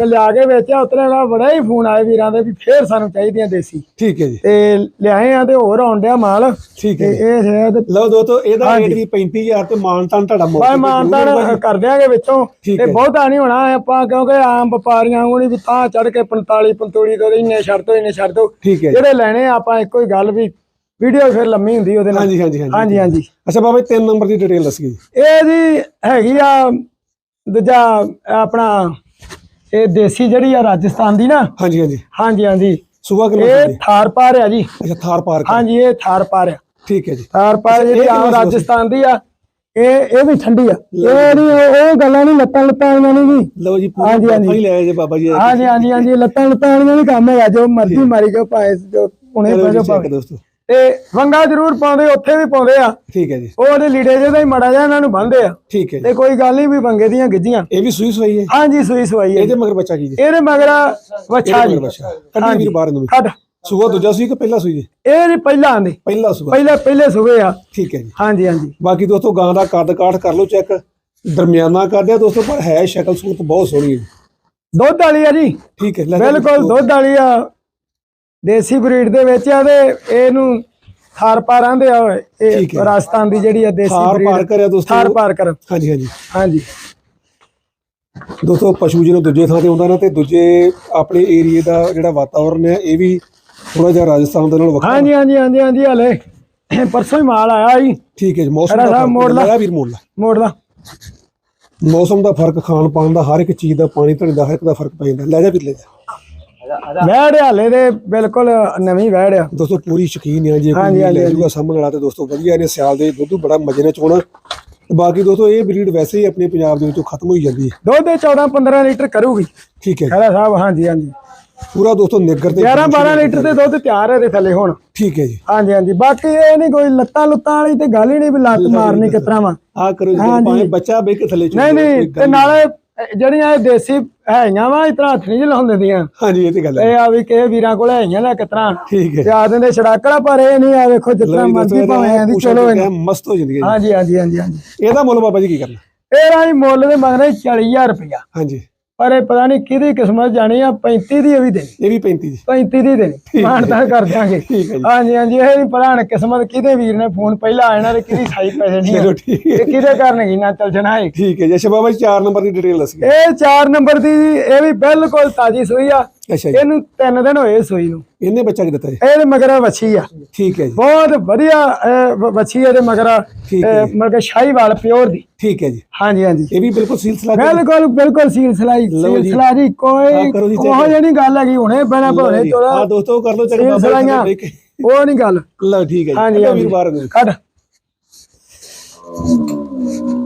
ਲਿਆ ਕੇ ਵੇਚਿਆ ਉਤਰੇ ਦਾ ਬੜਾ ਹੀ ਫੋਨ ਆਏ ਵੀਰਾਂ ਦੇ ਵੀ ਫੇਰ ਸਾਨੂੰ ਚਾਹੀਦੀਆਂ ਦੇਸੀ। ਠੀਕ ਹੈ ਜੀ। ਤੇ ਲਿਆਏ ਆ ਤੇ ਹੋਰ ਆਉਣ ਡਿਆ ਮਾਲ। ਠੀਕ ਹੈ ਇਹ ਸ਼ਾਇਦ ਲਓ ਦੋਸਤੋ ਇਹਦਾ ਰੇਟ ਵੀ 35000 ਤੇ ਮਾਨਤਾਨ ਤੁਹਾਡਾ ਮੁੱਲ ਬਾਈ ਮਾਨਤਾਨ ਕਰ ਦਿਆਂਗੇ ਵਿੱਚੋਂ। ਤੇ। ਬਹੁਤਾ ਨਹੀਂ ਹੋਣਾ ਆਪਾਂ ਕਿਉਂਕਿ ਆਮ ਵਪਾਰੀਆਂ ਵਾਂਗੂ ਨਹੀਂ ਵੀ ਤਾਂ ਚੜ ਕੇ 45 45 ਤੋਂ ਇੰਨੇ ਛੱਡ ਦੋ ਇੰਨੇ ਛੱਡ ਦੋ। ਠੀਕ ਹੈ ਜੀ। ਜਿਹੜੇ ਲੈਣੇ ਆ, ਆਪਾਂ ਇੱਕੋ ਹੀ ਗੱਲ ਵੀ ਵੀਡੀਓ ਫਿਰ ਲੰਮੀ ਹੁੰਦੀ ਉਹਦੇ ਨਾਲ। ਹਾਂਜੀ ਹਾਂਜੀ ਹਾਂਜੀ ਹਾਂਜੀ ਹਾਂਜੀ। ਅੱਛਾ ਬਾਬਾ ਜੀ, ਤਿੰਨ ਨੰਬਰ ਦੀ ਡਿਟੇਲ ਦੱਸੀ ਜੀ ਇਹ ਜੀ ਹੈਗੀ ਆ ਦੂਜਾ ਆਪਣਾ ਇਹ ਦੇਸੀ ਜਿਹੜੀ ਆ ਰਾਜਸਥਾਨ ਦੀ ਨਾ। ਹਾਂਜੀ ਹਾਂਜੀ। ਹਾਂਜੀ ਹਾਂਜੀ। ਸੁਬਾ ਕਿਲੋ ਇਹ ਦੀ ਥਾਰ ਪਾਰ ਆ ਜੀ। ਅੱਛਾ ਥਾਰ ਪਾਰਕ ਹਾਂਜੀ ਇਹ ਥਾਰ ਪਾਰ ਆ। ਠੀਕ ਹੈ ਜੀ। ਥਾਰ ਪਾਰ ਜਿਹੜੀ ਇਹ ਆ ਕਿਹੜਾ ਰਾਜਸਥਾਨ ਦੀ ਆ ਇਹ ਇਹ ਵੀ ਠੰਡੀ ਆ। ਇਹ ਨਹੀਂ ਉਹ ਗੱਲਾਂ ਨਹੀਂ ਲੱਤਾਂ ਲੱਤਾਂ ਵਾਲੀਆਂ ਨਹੀਂ ਜੀ। ਲਓ ਜੀ ਪੂਰਾ ਹਾਂਜੀ, ਹਾਂਜੀ। ਲੈ ਜੇ ਬਾਬਾ ਜੀ। ਹਾਂਜੀ ਹਾਂਜੀ ਹਾਂਜੀ ਲੱਤਾਂ ਲੱਤਾਂ ਵਾਲੀਆਂ ਨਹੀਂ ਕੰਮ ਹੈਗਾ ਜੋ ਮਰਜ਼ੀ ਮਾਰੀ ਜੋ ਹੁਣੇ ਚਲੋ ਪੈ ਜੀ ਜਾਓ ਚੈੱਕ ਭਾਵੇਂ। ਦੋਸਤੋ। ਤੇ ਵੰਗਾ ਜ਼ਰੂਰ ਪਾਉਂਦੇ ਉੱਥੇ ਵੀ ਪਾਉਂਦੇ ਆ। ਠੀਕ ਹੈ ਜੀ। ਉਹ ਉਹਦੇ ਲੀੜੇ ਜਿਹੇ ਦਾ ਹੀ ਮੜਾ ਜਾ ਇਹਨਾਂ ਨੂੰ ਬੰਨਦੇ ਆ। ਠੀਕ ਹੈ ਤੇ ਕੋਈ ਗੱਲ ਨਹੀਂ ਵੀ ਵੰਗੇ ਦੀਆਂ ਗਿੱਜੀਆਂ ਇਹ ਵੀ ਸੂਈ ਸਵਾਈ ਹੈ। ਹਾਂਜੀ ਸੂਈ ਸਵਾਈ ਹੈ ਇਹਦੇ ਮਗਰ ਬੱਚਾ ਕੀ ਜੀ? ਇਹਦੇ ਮਗਰ ਇਹਦੇ ਜੀ। ਬੱਚਾ। ਕੱਢੀ ਵੀਰ ਬਾਹਰ ਨੂੰ ਕੱਢ। ਸੁਬਾ ਦੂਜਾ ਸੂਈ ਕਿ ਪਹਿਲਾ ਸੂਈ ਜੀ? ਇਹ ਜੀ ਪਹਿਲਾਂ ਆਂਦੇ ਪਹਿਲਾ ਸੂਆ। ਪਹਿਲੇ ਪਹਿਲੇ ਸੁਵੇ ਆ। ਠੀਕ ਹੈ ਜੀ। ਹਾਂਜੀ ਹਾਂਜੀ। ਬਾਕੀ ਦੋਸਤੋ ਗਾਂ ਦਾ ਕੱਦ ਕਾਠ ਕਰ ਲਓ ਚੈੱਕ। ਦਰਮਿਆਨਾ ਕੱਦਿਆ ਦੋਸਤੋ ਪਰ ਹੈ ਸ਼ਕਲ ਸੂਰਤ ਬਹੁਤ ਸੋਹਣੀ ਹੈ ਦੁੱਧ ਵਾਲੀ ਆ ਜੀ। ਠੀਕ ਹੈ ਲੈ ਬਿਲਕੁਲ ਦੁੱਧ ਵਾਲੀ ਆ। ਦੇਸੀ ਬਰੀਡ ਦੇ ਵਿੱਚ ਆ ਤੇ ਇਹਨੂੰ ਥਾਰ ਪਾਰਾਂ ਦੇ ਆ ਇਹ ਠੀਕ ਹੈ। ਰਾਜਸਥਾਨ ਦੀ ਜਿਹੜੀ ਆ ਦੇਸੀ ਥਾਰ ਪਾਰ ਕਰਿਆ ਦੋਸਤੋ। ਥਾਰ ਪਾਰ ਕਰ। ਹਾਂਜੀ ਹਾਂਜੀ। ਹਾਂਜੀ। ਦੋਸਤੋ ਪਸ਼ੂ ਜਦੋਂ ਦੂਜੇ ਥਾਂ ਤੇ ਆਉਂਦਾ ਨਾ ਤੇ ਦੂਜੇ ਆਪਣੇ ਏਰੀਏ ਦਾ ਜਿਹੜਾ ਵਾਤਾਵਰਨ ਹੈ ਇਹ ਵੀ ਥੋੜਾ ਜਿਹਾ ਰਾਜਸਥਾਨ ਦੇ ਨਾਲ ਵੱਖਰਾ ਹਾਂਜੀ ਹਾਂਜੀ ਹਾਂਜੀ ਹਾਂਜੀ ਹਲੇ ਪਰਸੋਂ ਹੀ ਮਾਲ ਆਇਆ ਜੀ। ਠੀਕ ਹੈ ਜੀ ਮੌਸਮ ਦਾ ਫ਼ਰਕ ਮੋੜ ਲਾ। ਵੀਰ ਮੋੜ ਲਾ। ਮੋੜ ਮੌਸਮ ਦਾ ਫ਼ਰਕ ਖਾਣ ਪਾਣ ਦਾ ਹਰ ਇੱਕ ਚੀਜ਼ ਦਾ ਪਾਣੀ ਧਣੀ ਦਾ ਹਰ ਇੱਕ ਦਾ ਫ਼ਰਕ ਪੈ ਜਾਂਦਾ। ਲੈ ਜਾ ਵੀਰ ਲੈ ਜਾ। ਵਹਿੜ ਹਾਲੇ ਦੇ ਬਿਲਕੁਲ ਨਵੀਂ ਵਹਿੜ ਆ। ਦੋਸਤੋ ਪੂਰੀ ਸ਼ਕੀਨ ਹੈ ਜੇ ਕੋਈ ਲੈ ਜੂਗਾ ਸਾਹਮਣੇ ਵਾਲਾ ਤੇ ਦੋਸਤੋ ਵਧੀਆ ਇਹਨੇ ਸਿਆਲ ਦੇ ਦੁੱਧ ਬੜਾ ਮਜ਼ੇ ਨਾਲ ਚੋਣਾ। ਬਾਕੀ ਦੋਸਤੋ ਇਹ ਬਰੀਡ ਵੈਸੇ ਹੀ ਆਪਣੇ ਪੰਜਾਬ ਦੇ ਵਿੱਚੋਂ ਖਤਮ ਹੋਈ ਜਾਂਦੀ ਹੈ। ਦੁੱਧ ਦੇ 14 15 ਲੀਟਰ ਕਰੂਗੀ। ਠੀਕ ਹੈ। ਖੜਾ ਸਾਹਿਬ ਹਾਂਜੀ ਹਾਂਜੀ। ਪੂਰਾ ਦੋਸਤੋ ਨਿੱਗਰ ਤੇ 11 12 ਲੀਟਰ ਦੇ ਦੁੱਧ ਤਿਆਰ ਹੈ ਇਹਦੇ ਥੱਲੇ ਹੁਣ। ਠੀਕ ਹੈ ਜੀ। ਹਾਂਜੀ ਹਾਂਜੀ। ਬਾਕੀ ਇਹ ਨਹੀਂ ਕੋਈ ਲੱਤਾਂ ਲੁੱਤਾਂ ਵਾਲੀ ਤੇ ਗੱਲ ਹੀ ਨਹੀਂ ਵੀ ਲੱਤ ਮਾਰਨੀ ਕਿਤਰਾ ਵਾ। ਆ ਕਰੋ ਜੀ ਭਾਵੇਂ ਬੱਚਾ ਬੇ ਕੇ ਥੱਲੇ ਚੁੱਕ ਨਹੀਂ ਨਹੀਂ ਤੇ ਨਾਲੇ ਇਹ ਜਿਹੜੀਆਂ ਇਹ ਦੇਸੀ ਹੈਗੀਆਂ ਵਾ ਇਤਨਾ ਹੱਥ ਨਹੀਂ ਲਾਉਂਦੇ ਦੀਆਂ ਹਾਂਜੀ ਇਹ ਤੇ ਗੱਲ ਹੈ। ਇਹ ਆ ਵੀ ਕਿ ਵੀਰਾਂ ਕੋਲ ਹੈਗੀਆਂ ਨਾ ਕਿਤਨਾ ਠੀਕ ਹੈ। ਤੇ ਆ ਦਿੰਦੇ ਛੜਾਕੜਾ ਪਰ ਇਹ ਨਹੀਂ ਆ ਵੇਖੋ ਜਿਤਨਾ ਮਰਜ਼ੀ ਭਾਵੇਂ ਆਂਦੀ ਚਲੋ ਇਹਨੂੰ। ਮਸਤ ਹੋ ਜਾਂਦੀ ਹੈ ਹਾਂਜੀ ਹਾਂਜੀ ਹਾਂਜੀ। ਇਹਦਾ ਮੁੱਲ ਬਾਬਾ ਜੀ ਕੀ ਕਰਨਾ? ਇਹ ਰਾਈ ਮੁੱਲ ਦੇ ਮੰਗਦੇ 40000 ਰੁਪਇਆ। ਹਾਂਜੀ। ਪਰ ਇਹ ਪਤਾ ਨਹੀਂ ਕਿਹਦੀ ਕਿਸਮਤ ਜਾਣੀ ਆ 35 ਦੀ ਵੀ ਦੇਣੀ। ਇਹ ਵੀ 35 ਜੀ 35 ਦੀ ਦੇਣੀ। ਮਾਨਤਾ ਕਰ ਦਿਆਂਗੇ। ਹੈ ਹਾਂਜੀ ਹਾਂਜੀ ਇਹ ਪਤਾ ਹੁਣ ਕਿਸਮਤ ਕਿਹਦੇ ਵੀਰ ਨੇ ਫੋਨ ਪਹਿਲਾਂ ਆਣਾ ਤੇ ਕਿਹਦੀ ਸਾਈ ਪੈਸੇ ਨਹੀਂ ਚਲੋ ਠੀਕ ਹੈ। ਇਹ ਕਿਹਦੇ ਕਰਨਗੀ ਨਾ ਚੱਲ ਜਣਾ ਹੈ ਠੀਕ ਹੈ ਜੀ ਅੱਛਾ ਬਾਬਾ ਜੀ 4 ਨੰਬਰ ਦੀ ਡਿਟੇਲ ਦੱਸਿਓ ਇਹ 4 ਨੰਬਰ ਦੀ ਇਹ ਵੀ ਬਿਲਕੁਲ ਤਾਜੀ ਸੂਈ ਆ। ਅੱਛਾ ਜੀ। ਇਹਨੂੰ 3 ਦਿਨ ਹੋਏ ਸੂਈ ਨੂੰ। ਇਹਨੇ ਬੱਚਾ ਕੀ ਦਿੱਤਾ ਜੀ? ਇਹ ਮਗਰ ਵੱਛੀ ਆ। ਠੀਕ ਹੈ ਜੀ। ਬਹੁਤ ਵਧੀਆ ਵੱਛੀ ਇਹਦੇ ਮਗਰ। ਹੈ ਕਿ ਸ਼ਾਹੀਵਾਲ ਪਿਓਰ ਦੀ। ਠੀਕ ਹੈ ਜੀ। ਹਾਂਜੀ ਹਾਂਜੀ। ਇਹ ਵੀ ਬਿਲਕੁਲ ਸਿਲਸਿਲਾ ਬਿਲਕੁਲ ਬਿਲਕੁਲ ਸੀਲ ਸਲਾਈ ਲਓ ਸੀਲ ਜੀ। ਹਾਂ, ਕੋਈ ਕੋਈ ਜਿਹੜੀ ਗੱਲ ਹੈਗੀ ਹੁਣੇ ਬਣਾ ਭੋਲੇ ਚੋਲਾ। ਹਾਂ ਦੋਸਤੋ ਕਰ ਚੱਲ ਸੀਲ ਬਾਬਾ। ਉਹ ਨਹੀਂ ਗੱਲ। ਲਓ ਠੀਕ ਹੈ ਜੀ। ਹਾਂਜੀ ਵੀਰ ਬਾਹਰ ਨੂੰ। ਕੱਢ।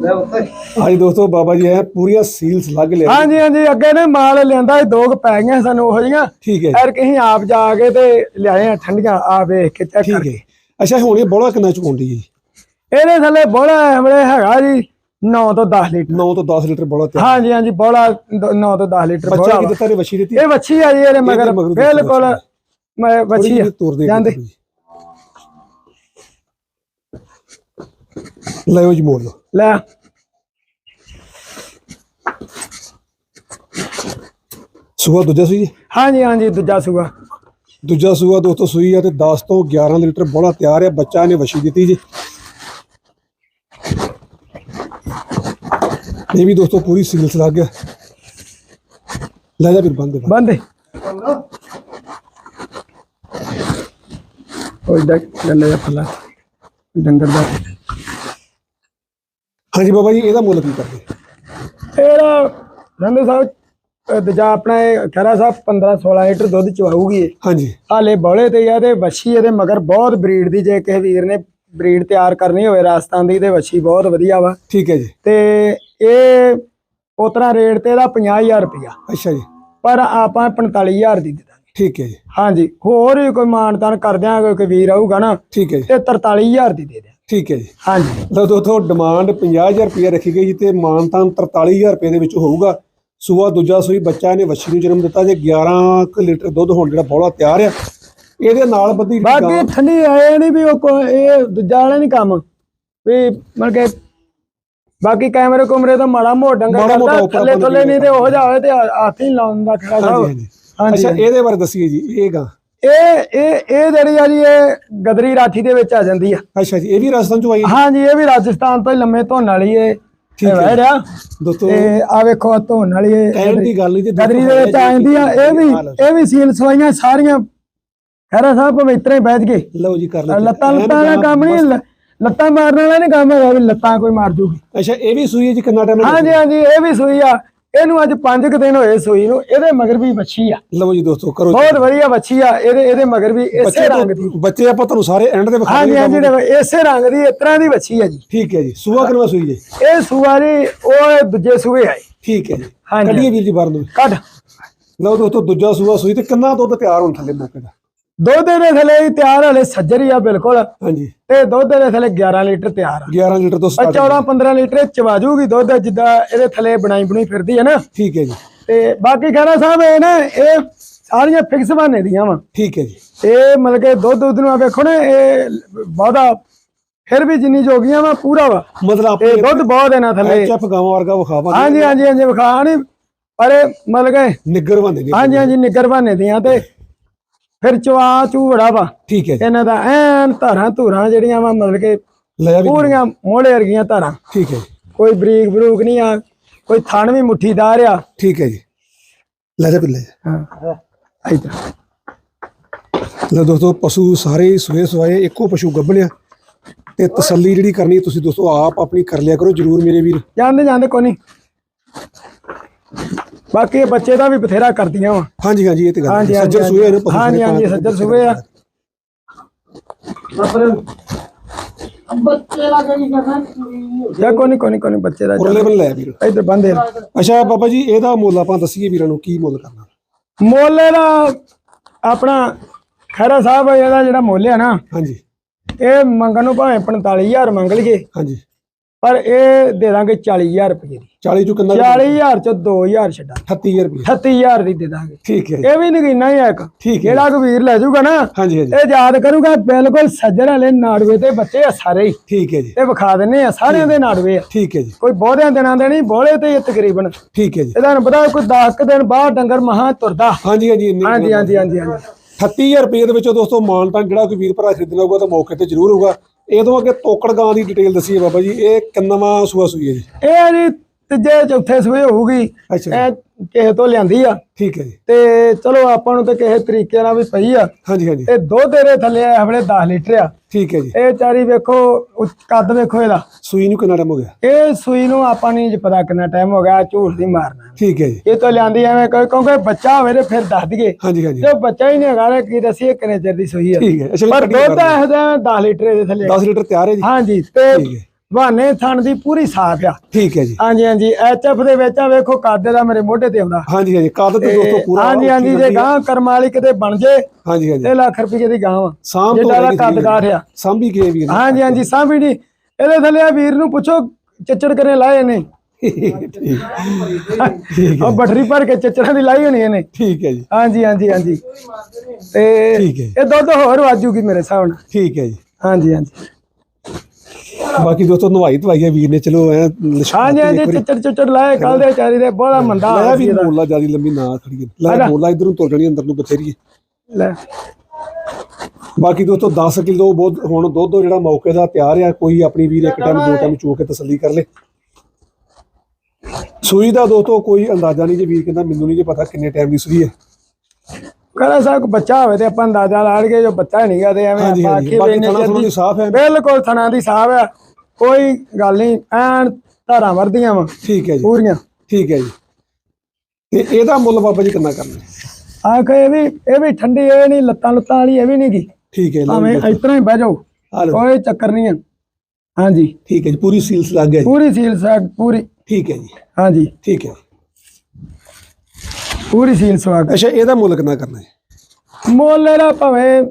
ਹਾਂਜੀ ਦੋਸਤੋ ਬਾਬਾ ਜੀ ਹੈ ਪੂਰੀਆਂ ਸੀਲਸ ਲੱਗ ਲਿਆ। ਹਾਂਜੀ ਹਾਂਜੀ ਅੱਗੇ ਨੇ ਮਾਲ ਲਿਆਂਦਾ ਸੀ, ਦੋ ਕੁ ਪੈ ਗਈਆਂ ਸਾਨੂੰ ਉਹ ਜੀਆਂ ਠੀਕ ਹੈ। ਐਰ ਕਹੀਂ ਆਪ ਜਾ ਕੇ ਤੇ ਲਿਆਏ ਆ ਠੰਡੀਆਂ ਆ ਵੇਖ ਕੇ ਚੈੱਕ ਠੀਕ ਹੈ। ਅੱਛਾ ਹੁਣ ਇਹ ਬੋਲਾ ਕਿੰਨਾ ਚੁਕਾਉਂਦੀ ਜੀ ਇਹਦੇ ਥੱਲੇ ਬੋਲਾ ਹਮਲੇ ਹੈਗਾ ਜੀ 9 ਤੋਂ 10 ਲੀਟਰ। 9 ਤੋਂ 10 ਲੀਟਰ ਬੋਲਾ ਤੇ ਹਾਂਜੀ ਹਾਂਜੀ ਬੋਲਾ 9 ਤੋਂ 10 ਲੀਟਰ ਬੱਚਾ ਕੀ ਦਿੱਤਾ ਵਸ਼ੀ ਦਿੱਤੀ? ਇਹ ਵੱਛੀ ਆ ਜੀ ਇਹਦੇ ਮਗਰ ਬਿਲਕੁਲ ਮੈਂ ਵੱਛੀ ਜਾਂਦੇ। ਲਓ ਜੀ ਮੋੜ ਲਓ ਲੈ। ਸੂਆ ਦੂਜਾ ਸੂਈ? ਜੀ ਹਾਂਜੀ ਹਾਂਜੀ ਦੂਜਾ ਸੂਆ। ਦੂਜਾ ਸੂਆ ਦੋਸਤੋ ਸੂਈ ਆ ਤੇ 10 ਤੋਂ 11 ਲੀਟਰ ਬੋਲਾ ਤਿਆਰ ਹੈ ਬੱਚਾ ਨੇ ਵਸ਼ੀ ਦਿੱਤੀ ਜੀ। ਇਹ ਵੀ ਦੋਸਤੋ ਪੂਰੀ ਸੀਲਸ ਲੱਗ ਗਿਆ। ਲੈ ਜਾ ਵੀਰ ਬੰਦ ਦੇ ਬੰਦੇ। ਉਹ ਡਕ ਗੱਲੇ ਫਲਾ ਡੰਗਰ ਦਾ। ਹਾਂਜੀ ਬਾਬਾ ਜੀ ਇਹਦਾ ਮੁੱਲ ਕੀ ਕਰਦੇ? ਇਹਦਾ ਰੰਦੇ ਸਾਹਿਬ ਅਹ ਦੂਜਾ ਆਪਣਾ ਇਹ ਖੈਰਾ ਸਾਹਿਬ 15 16 ਲੀਟਰ ਦੁੱਧ ਚਵਾਊਗੀ ਇਹ। ਹਾਂਜੀ। ਹਾਲੇ ਬੌਲੇ ਤੇ ਆ ਤੇ ਵੱਛੀ ਇਹਦੇ ਮਗਰ ਬਹੁਤ ਬਰੀਡ ਦੀ ਜੇ ਕਿਸੇ ਵੀਰ ਨੇ ਬਰੀਡ ਤਿਆਰ ਕਰਨੀ ਹੋਵੇ ਰਾਜਸਥਾਨ ਦੀ ਤੇ ਵੱਛੀ ਬਹੁਤ ਵਧੀਆ ਵਾ। ਠੀਕ ਹੈ ਜੀ। ਤੇ ਇਹ ਉਤਰਾ ਰੇਟ ਤੇ ਇਹਦਾ 50000 ਰੁਪਇਆ ਅੱਛਾ ਜੀ। ਪਰ ਆਪਾਂ 45000 ਦੀ ਦੇ ਦਾਂਗੇ ਠੀਕ ਹੈ ਜੀ। ਹਾਂਜੀ। ਹੋਰ ਵੀ ਕੋਈ ਮਾਨਤਾਨ ਕਰ ਦਿਆਂਗੇ ਕੋਈ ਵੀਰ ਆਊਗਾ ਨਾ ਠੀਕ ਹੈ ਜੀ। ਤੇ 43000 ਦੀ ਦੇ ਦਿਆਂ ਠੀਕ ਹੈ ਜੀ। ਹਾਂਜੀ। ਲਓ ਦੋਸਤੋ ਡਿਮਾਂਡ 50000 ਰੁਪਏ ਰੱਖੀ ਗਈ ਜੀ ਤੇ ਮਾਨਤਾਨ 43000 ਰੁਪਏ ਦੇ ਵਿੱਚ ਹੋਊਗਾ। ਸੂਆ ਦੂਜਾ ਸੂਈ ਬੱਚਾ ਨੇ ਵੱਛੀ ਨੂੰ ਜਨਮ ਦਿੱਤਾ ਜੇ 11 ਕੁ ਲੀਟਰ ਦੁੱਧ ਹੋਣ ਜਿਹੜਾ ਬੋਲਾ ਤਿਆਰ ਆ। ਇਹਦੇ ਨਾਲ ਬੱਦੀ ਬਾਕੀ ਠੰਡੀ ਆਏ ਨਹੀਂ ਵੀ ਉਹ ਕੋ- ਇਹ ਦੂਜਾ ਵਾਲਾ ਨਹੀਂ ਕੰਮ। ਵੀ ਮਤਲਬ ਕਿ ਬਾਕੀ ਕੈਮਰੇ ਕੁਮਰੇ ਤਾਂ ਮਾੜਾ ਮੋਟਾ ਡੰਗਾ ਮਾੜਾ ਮੋਟਾ ਕਰਦਾ ਉੱਪਰ ਥੱਲੇ ਥੱਲੇ ਨਹੀਂ ਤੇ ਉਹ ਜਾ ਹੋਵੇ ਤੇ ਹੱਥ ਹੀ ਲਾਉਣ ਦਾ ਖੜਾ ਹਾਂਜੀ ਅੱਛਾ ਇਹਦੇ ਬਾਰੇ ਦੱਸੀਏ ਜੀ ਇਹ ਗਾ। ਇਹ ਇਹ ਇਹ ਜਿਹੜੀ ਆ ਜੀ ਇਹ ਗਦਰੀ ਰਾਠੀ ਦੇ ਵਿੱਚ ਆ ਜਾਂਦੀ ਆ। ਅੱਛਾ ਜੀ ਇਹ ਵੀ ਰਾਜਸਥਾਨ ਚੋਂ ਆਈ ਹੈ? ਹਾਂਜੀ ਇਹ ਵੀ ਰਾਜਸਥਾਨ ਤੋਂ ਹੀ ਲੰਮੇ ਧੋਣ ਵਾਲੀ ਇਹ ਠੀਕ ਹੈ। ਰਿਹਾ ਦੋਸਤੋ ਤੇ ਆ ਵੇਖੋ ਆਹ ਧੋਣ ਵਾਲੀ ਇਹ ਕਹਿਣ ਦੀ ਗੱਲ ਨਹੀਂ ਜੀ ਗਦਰੀ ਦੇ ਵਿੱਚ ਆ ਜਾਂਦੀ ਆ। ਇਹ ਵੀ ਇਹ ਵੀ ਸੀਲ ਸਵਾਈਆਂ ਸਾਰੀਆਂ। ਖੈਰਾ ਸਾਹਿਬ ਪਵਿੱਤਰ ਬੈਠ ਗਏ। ਲਓ ਜੀ ਕਰ ਲਓ ਲੱਤਾਂ ਲੱਤਾਂ ਦਾ ਕੰਮ ਨਹੀਂ ਲ- ਲੱਤਾਂ ਮਾਰਨ ਵਾਲਾ ਨਹੀਂ ਕੰਮ ਹੈਗਾ ਵੀ ਲੱਤਾਂ ਕੋਈ ਮਾਰ ਜੂਗੀ। ਅੱਛਾ ਇਹ ਵੀ ਸੂਈ ਹੈ ਜੀ ਕਿੰਨਾ ਟਾਈਮ ਹਾਂਜੀ ਹਾਂਜੀ ਇਹ ਵੀ ਸੂਈ ਆ। ਇਹਨੂੰ ਅੱਜ 5 ਦਿਨ ਹੋਏ ਸੂਈ ਨੂੰ ਇਹਦੇ ਮਗਰ ਵੀ ਵੱਛੀ ਆ। ਲਓ ਜੀ ਦੋਸਤੋ ਕਰੋ। ਬਹੁਤ ਵਧੀਆ ਵੱਛੀ ਆ ਇਹਦੇ ਇਹਦੇ ਮਗਰ ਵੀ ਇਸੇ ਰੰਗ ਦੀ। ਬੱਚੇ ਆਪਾਂ ਤੁਹਾਨੂੰ ਸਾਰੇ ਐਂਡ ਦੇ ਵਿਖਾ ਹਾਂਜੀ ਦੇਵਾਂਗੇ। ਹਾਂਜੀ ਜਿਹੜੇ ਇਸੇ ਰੰਗ ਦੀ ਇਸ ਤਰ੍ਹਾਂ ਦੀ ਵੱਛੀ ਆ ਜੀ। ਠੀਕ ਹੈ ਜੀ। ਸੂਆ ਕਿੰਨਾ ਸੂਈ ਜੀ? ਇਹ ਸੂਆ ਜੀ ਉਹ ਦੂਜੇ ਸੂਏ ਆਏ ਠੀਕ ਹੈ ਜੀ। ਕੱਢੀਏ ਵੀਰ ਜੀ ਬਾਹਰ ਨੂੰ ਕੱਢ। ਲਓ ਦੋਸਤੋ ਦੂਜਾ ਸੂਆ ਸੂਈ ਤੇ ਕਿੰਨਾ ਦੁੱਧ ਤਿਆਰ ਹੋਣ ਥੱਲੇ ਮੌਕੇ ਦਾ? ਦੁੱਧ ਦੇ ਥੱਲੇ ਹੀ ਤਿਆਰ ਹਲੇ ਸੱਜਰ ਹੀ ਆ ਬਿਲਕੁਲ। ਹਾਂਜੀ। ਤੇ ਦੁੱਧ ਦੇ ਥੱਲੇ 11 ਲੀਟਰ ਤਿਆਰ ਆ। 11 ਲੀਟਰ ਤੋਂ ਸਟਾਰਟ 14 15 ਲੀਟਰ ਚਵਾ ਜੂਗੀ ਦੁੱਧ ਜਿੱਦਾਂ ਇਹਦੇ ਥੱਲੇ ਬਣਾਈ ਬਣਾਈ ਫਿਰਦੀ ਹੈ ਨਾ। ਠੀਕ ਹੈ ਜੀ। ਤੇ ਬਾਕੀ ਖਾਣਾ ਸਾਹਿਬ ਇਹ ਨਾ ਇਹ ਸਾਰੀਆਂ ਫਿਕਸ ਬਹਾਨੇ ਦੀਆਂ ਵਾ। ਠੀਕ ਹੈ ਜੀ। ਇਹ ਮਤਲਬ ਕਿ ਦੁੱਧ ਦੁੱਧ ਨੂੰ ਆ ਵੇਖੋ ਨਾ ਇਹ ਬਹੁਤਾ ਫਿਰ ਵੀ ਜਿੰਨੀ ਜੋਗੀਆਂ ਵਾ ਪੂਰਾ ਵਾ। ਮਤਲਬ ਆਪਣੇ ਦੁੱਧ ਬਹੁਤ ਇਹਨਾਂ ਥੱਲੇ। ਐਚਐਫ ਗਾਵਾਂ ਵਰਗਾ ਵਿਖਾਵਾਂਗੇ ਹਾਂਜੀ ਹਾਂਜੀ ਹਾਂਜੀ ਵਿਖਾ ਨਹੀਂ ਪਰ ਇਹ ਮਤਲਬ ਕਿ ਨਿੱਗਰ ਬੰਦੇ ਨੇ ਹਾਂਜੀ ਹਾਂਜੀ ਨਿੱਗਰ ਬਹਾਨੇ ਦੀਆਂ ਤੇ ਫਿਰ ਚਵਾ ਚੂੜਾ ਵਾ। ਠੀਕ ਹੈ ਜੀ। ਇਹਨਾਂ ਦਾ ਐਨ ਧਾਰਾਂ ਧੂਰਾਂ ਜਿਹੜੀਆਂ ਵਾ ਮਤਲਬ ਕਿ ਲੈ ਜਾ ਵੀ ਪੂਰੀਆਂ ਮੋੜੇ ਵਰਗੀਆਂ ਧਾਰਾਂ। ਠੀਕ ਹੈ ਜੀ। ਕੋਈ ਬਰੀਕ ਬਰੂਕ ਨਹੀਂ ਆ ਕੋਈ ਥਣ ਵੀ ਮੁੱਠੀਦਾਰ ਆ। ਠੀਕ ਹੈ ਜੀ। ਲੈ ਜਾ ਪਿੱਲੇ ਹਾਂ। ਇਧਰ ਲੈ ਦੋਸਤੋ ਪਸ਼ੂ ਸਾਰੇ ਸਵੇ ਸਵਾਏ ਇੱਕੋ ਪਸ਼ੂ ਗੱਭਣਿਆ ਤੇ ਤਸੱਲੀ ਜਿਹੜੀ ਕਰਨੀ ਤੁਸੀਂ ਦੋਸਤੋ ਆਪ ਆਪਣੀ ਕਰ ਲਿਆ ਕਰੋ ਜਰੂਰ ਮੇਰੇ ਵੀਰ। ਜਾਂਦੇ ਜਾਂਦੇ ਕੋਈ ਨਹੀਂ। ਬਾਕੀ ਇਹ ਬੱਚੇ ਦਾ ਵੀ ਬਥੇਰਾ ਕਰਦੀਆਂ ਵਾ। ਹਾਂਜੀ ਹਾਂਜੀ ਇਹ ਤੇ ਗੱਲ ਹੈ। ਹਾਂਜੀ ਹਾਂਜੀ ਸੱਜਰ ਸੂਏ ਨੇ ਹਾਂਜੀ ਹਾਂਜੀ ਸੱਜਰ ਸੂਏ ਆ। ਜਾਂ ਕੋਈ ਨਹੀਂ ਕੋਈ ਨਹੀਂ ਕੋਈ ਨਹੀਂ ਬੱਚੇ ਦਾ ਉਰਲੇ ਬਨ ਲੈ ਵੀਰ। ਇਧਰ ਬੰਦੇ ਅੱਛਾ ਬਾਬਾ ਜੀ ਇਹਦਾ ਮੁੱਲ ਆਪਾਂ ਦੱਸੀਏ ਵੀਰਾਂ ਨੂੰ ਕੀ ਮੁੱਲ ਕਰਨਾ? ਮੋਲੇ ਦਾ ਆਪਣਾ ਖੈਰਾ ਸਾਹਿਬ ਇਹਦਾ ਜਿਹੜਾ ਮੁੱਲ ਆ ਨਾ ਹਾਂਜੀ। ਇਹ ਮੰਗਣ ਨੂੰ ਭਾਵੇਂ 45000 ਮੰਗ ਲਈਏ। ਹਾਂਜੀ। ਪਰ ਇਹ ਦੇ ਦਾਂਗੇ 40000 ਰੁਪਏ ਦੀ। 40 ਚੋਂ ਕਿੰਨਾ 40000 ਚ 2000 ਛੱਡਾਂ 38000 ਰੁਪਏ। 38000 ਦੀ ਦੇ ਦਾਂਗੇ। ਠੀਕ ਹੈ ਇਹ ਵੀ ਨਗੀਨਾ ਹੀ ਆ ਇੱਕ। ਠੀਕ ਹੈ ਜਿਹੜਾ ਕੋਈ ਵੀਰ ਲੈ ਜਾਊਗਾ ਨਾ ਹਾਂਜੀ ਹਾਂਜੀ। ਇਹ ਯਾਦ ਕਰੂਗਾ ਬਿਲਕੁਲ ਸੱਜਣ ਵਾਲੇ ਨਾੜਵੇ ਤੇ ਬੱਚੇ ਆ ਸਾਰੇ ਹੀ। ਠੀਕ ਹੈ ਜੀ। ਇਹ ਵਿਖਾ ਦਿੰਨੇ ਆ ਸਾਰਿਆਂ ਦੇ ਨਾੜਵੇ ਆ। ਠੀਕ ਹੈ ਜੀ। ਕੋਈ ਬਹੁਤਿਆਂ ਦਿਨਾਂ ਦੇ ਨਹੀਂ ਬੋਲੇ ਤੇ ਤਕਰੀਬਨ। ਠੀਕ ਹੈ ਜੀ। ਇਹਦਾ ਨੂੰ ਪਤਾ ਕੋਈ 10 ਕੁ ਦਿਨ ਬਾਅਦ ਡੰਗਰ ਮਹਾ ਤੁਰਦਾ। ਹਾਂਜੀ ਹਾਂਜੀ ਹਾਂਜੀ ਹਾਂਜੀ ਹਾਂਜੀ ਹਾਂਜੀ। 38000 ਰੁਪਏ ਦੇ ਵਿੱਚੋਂ ਦੋਸਤੋ ਮਾਨਤਾਨ ਜਿਹੜਾ ਕੋਈ ਵੀਰ ਭਰਾ ਖਰੀਦਣਾ ਹੋਊਗਾ ਤਾਂ ਮੌਕੇ ਤੇ ਜ਼ਰੂਰ ਹੋਊਗਾ। ਇਹ ਤੋਂ ਅੱਗੇ ਤੋਕੜ ਗਾਂ ਦੀ ਡਿਟੇਲ ਦੱਸੀ ਬਾਬਾ ਜੀ, ਇਹ ਕਿੰਨਵਾਂ ਸੂਆ ਸੂਈ ਹੈ ਜੀ? ਇਹ ਜੀ ਤੀਜੇ ਚੌਥੇ ਸਵੇ ਹੋਊਗੀ ਅੱਛਾ ਜੀ, ਇਹ ਕਿਸੇ ਤੋਂ ਲਿਆਂਦੀ ਆ। ਠੀਕ ਹੈ ਜੀ। ਤੇ ਚਲੋ ਆਪਾਂ ਨੂੰ ਤੇ ਕਿਸੇ ਤਰੀਕੇ ਨਾਲ ਵੀ ਪਈ ਆ। ਹਾਂਜੀ ਹਾਂਜੀ। ਇਹ ਦੁੱਧ ਇਹਦੇ ਥੱਲੇ ਆ ਹਵਲੇ 10 ਲੀਟਰ ਆ। ਠੀਕ ਹੈ ਜੀ। ਇਹ ਚਾਰੀ ਵੇਖੋ ਉੱਚ- ਕੱਦ ਵੇਖੋ ਇਹਦਾ। ਸੂਈ ਨੂੰ ਕਿੰਨਾ ਟਾਈਮ ਹੋ ਗਿਆ? ਇਹ ਸੂਈ ਨੂੰ ਆਪਾਂ ਨਹੀਂ ਪਤਾ ਕਿੰਨਾ ਟਾਈਮ ਹੋ ਗਿਆ ਝੂਠ ਨਹੀਂ ਮਾਰਨਾ। ਠੀਕ ਹੈ ਜੀ। ਇਹ ਤੋਂ ਲਿਆਂਦੀ ਐਵੇਂ ਕਿਉਂ- ਕਿਉਂਕਿ ਬੱਚਾ ਹੋਵੇ ਤੇ ਫਿਰ ਦੱਸ ਦਈਏ। ਹਾਂਜੀ ਹਾਂਜੀ। ਜੇ ਬੱਚਾ ਹੀ ਨਹੀਂ ਹੈਗਾ ਤੇ ਕੀ ਦੱਸੀਏ ਕਿੰਨੇ ਚਿਰ ਦੀ ਸੂਈ ਆ। ਠੀਕ ਹੈ ਪਰ ਦੁੱਧ ਇਹ ਜਿਹਾ 10 ਲੀਟਰ ਇਹਦੇ ਥੱਲੇ 10 ਲੀਟਰ ਤਿਆਰ ਹੈ ਜੀ। ਹਾਂਜੀ ਤੇ ਬਹਾਨੇ ਥਣ ਦੀ ਪੂਰੀ ਸਾਫ਼ ਆ। ਠੀਕ ਹੈ ਜੀ। ਹਾਂਜੀ ਹਾਂਜੀ। ਐਚਐਫ ਦੇ ਵਿੱਚ ਆ ਵੇਖੋ ਕੱਦ ਦਾ ਮੇਰੇ ਮੋਢੇ ਤੇ ਆਉਂਦਾ। ਹਾਂਜੀ ਹਾਂਜੀ। ਕੱਦ ਤੇ ਦੋਸਤੋ ਪੂਰਾ ਹਾਂਜੀ ਹਾਂਜੀ ਜੇ ਗਾਂ ਕਰਮ ਵਾਲੀ ਕਿਤੇ ਬਣ ਜੇ ਹਾਂਜੀ ਹਾਂਜੀ। ਤੇ ਲੱਖ ਰੁਪਏ ਦੀ ਗਾਂ ਵਾ ਸਾਂਭ ਤੋਂ ਜਿਹੜਾ ਕੱਦ ਕਾਠ ਆ। ਸਾਂਭੀ ਕੇ ਵੀਰ? ਹਾਂਜੀ ਹਾਂਜੀ ਸਾਂਭੀ ਨੀ ਇਹਦੇ ਥੱਲੇ ਆ ਵੀਰ ਨੂੰ ਪੁੱਛੋ ਚੱਚੜ ਕਰੇ ਲਾਏ ਨੇ? ਠੀਕ। ਉਹ ਬਟਰੀ ਭਰ ਕੇ ਚੱਚੜਾਂ ਦੀ ਲਾਈ ਹੋਣੀ ਇਹਨੇ। ਠੀਕ ਹੈ ਜੀ। ਹਾਂਜੀ ਹਾਂਜੀ ਹਾਂਜੀ। ਤੇ। ਇਹ ਦੁੱਧ ਹੋਰ ਵਾਜੂਗੀ ਮੇਰੇ ਹਿਸਾਬ ਨਾਲ। ਠੀਕ ਹੈ ਜੀ। ਹਾਂਜੀ ਹਾਂਜੀ। ਬਾਕੀ ਦੋਸਤੋ ਨਵਾਈ ਧਵਾਈ ਹੈ ਵੀਰ ਨੇ ਚਲੋ ਐ ਹਾਂਜੀ ਹਾਂਜੀ ਚੱਚੜ ਚੱਚੜ ਲਾਏ ਕੱਲ ਦੇ ਚਾਰੀ ਦੇ ਬੜਾ ਮੰਦਾ ਹਾਲ ਵੀ ਜਿਆਦੀ ਲੰਬੀ ਨਾ ਖੜੀ ਲੈ ਬੋਲਾ ਇਧਰੋਂ ਤੁਰ ਜਾਣੀ ਅੰਦਰ ਨੂੰ ਬਥੇਰੀ ਹੈ। ਲੈ। ਬਾਕੀ ਦੋਸਤੋ 10 ਕਿਲੋ ਬਹੁਤ ਹੁਣ ਦੁੱਧ ਜਿਹੜਾ ਮੌਕੇ ਦਾ ਤਿਆਰ ਆ ਕੋਈ ਆਪਣੀ ਵੀਰ ਇੱਕ ਟਾਈਮ ਦੋ ਟਾਈਮ ਚੋ ਕੇ ਤਸੱਲੀ ਕਰ ਲੇ। ਸੂਈ ਦਾ ਦੋਸਤੋ ਕੋਈ ਅੰਦਾਜ਼ਾ ਨਹੀਂ ਜੇ ਵੀਰ ਕਹਿੰਦਾ ਮੈਨੂੰ ਨਹੀਂ ਜੇ ਪਤਾ ਕਿੰਨੇ ਟਾਈਮ ਦੀ ਸੂਈ ਹੈ। ਕਹਿੰਦਾ ਸਾਹਿਬ ਬੱਚਾ ਹੋਵੇ ਤੇ ਆਪਾਂ ਅੰਦਾਜ਼ਾ ਲਾ ਲਈਏ ਜੋ ਬੱਚਾ ਨਹੀਂ ਗਾ ਤੇ ਐਵੇਂ ਹਾਂਜੀ ਹਾਂਜੀ। ਬਾਕੀ ਇੰਨੇ ਥਣਾ ਥਣਾ ਦੀ- ਸਾਫ਼ ਹੈ। ਬਿਲਕੁਲ ਥਣਾ ਦੀ ਸਾਹਬ ਆ ਕੋਈ ਗੱਲ ਨਹੀਂ ਐਨ ਧਾਰਾਂ ਵਰਦੀਆਂ ਵਾ ਠੀਕ ਹੈ ਜੀ। ਪੂਰੀਆਂ। ਠੀਕ ਹੈ ਜੀ। ਤੇ ਇਹਦਾ ਮੁੱਲ ਬਾਬਾ ਜੀ ਕਿੰਨਾ ਕਰਨਾ ਹੈ? ਆਖ ਇਹ ਵੀ ਇਹ ਵੀ ਠੰਡੀ ਇਹ ਨਹੀਂ ਲੱਤਾਂ ਲੁੱਤਾਂ ਵਾਲੀ ਇਹ ਵੀ ਨਹੀਂ ਗੀ। ਠੀਕ ਹੈ ਲਓ ਭਾਵੇਂ ਜੀ। ਇਸ ਤਰ੍ਹਾਂ ਹੀ ਬਹਿ ਜਾਓ ਆ ਲਓ। ਕੋਈ ਚੱਕਰ ਨਹੀਂ ਆ ਹਾਂਜੀ। ਠੀਕ ਹੈ ਜੀ ਪੂਰੀ ਸੀਲਸ ਲੱਗ ਗਿਆ ਜੀ। ਪੂਰੀ ਸੀਲ ਸਾਗ ਪੂਰੀ। ਠੀਕ ਹੈ ਜੀ। ਹਾਂਜੀ। ਠੀਕ ਹੈ ਪੂਰੀ ਸੀਲ ਸਵਾਗ ਅੱਛਾ ਇਹਦਾ ਮੁੱਲ ਕਿੰਨਾ ਕਰਨਾ ਹੈ? ਮੁੱਲ ਇਹਦਾ ਭਾਵੇਂ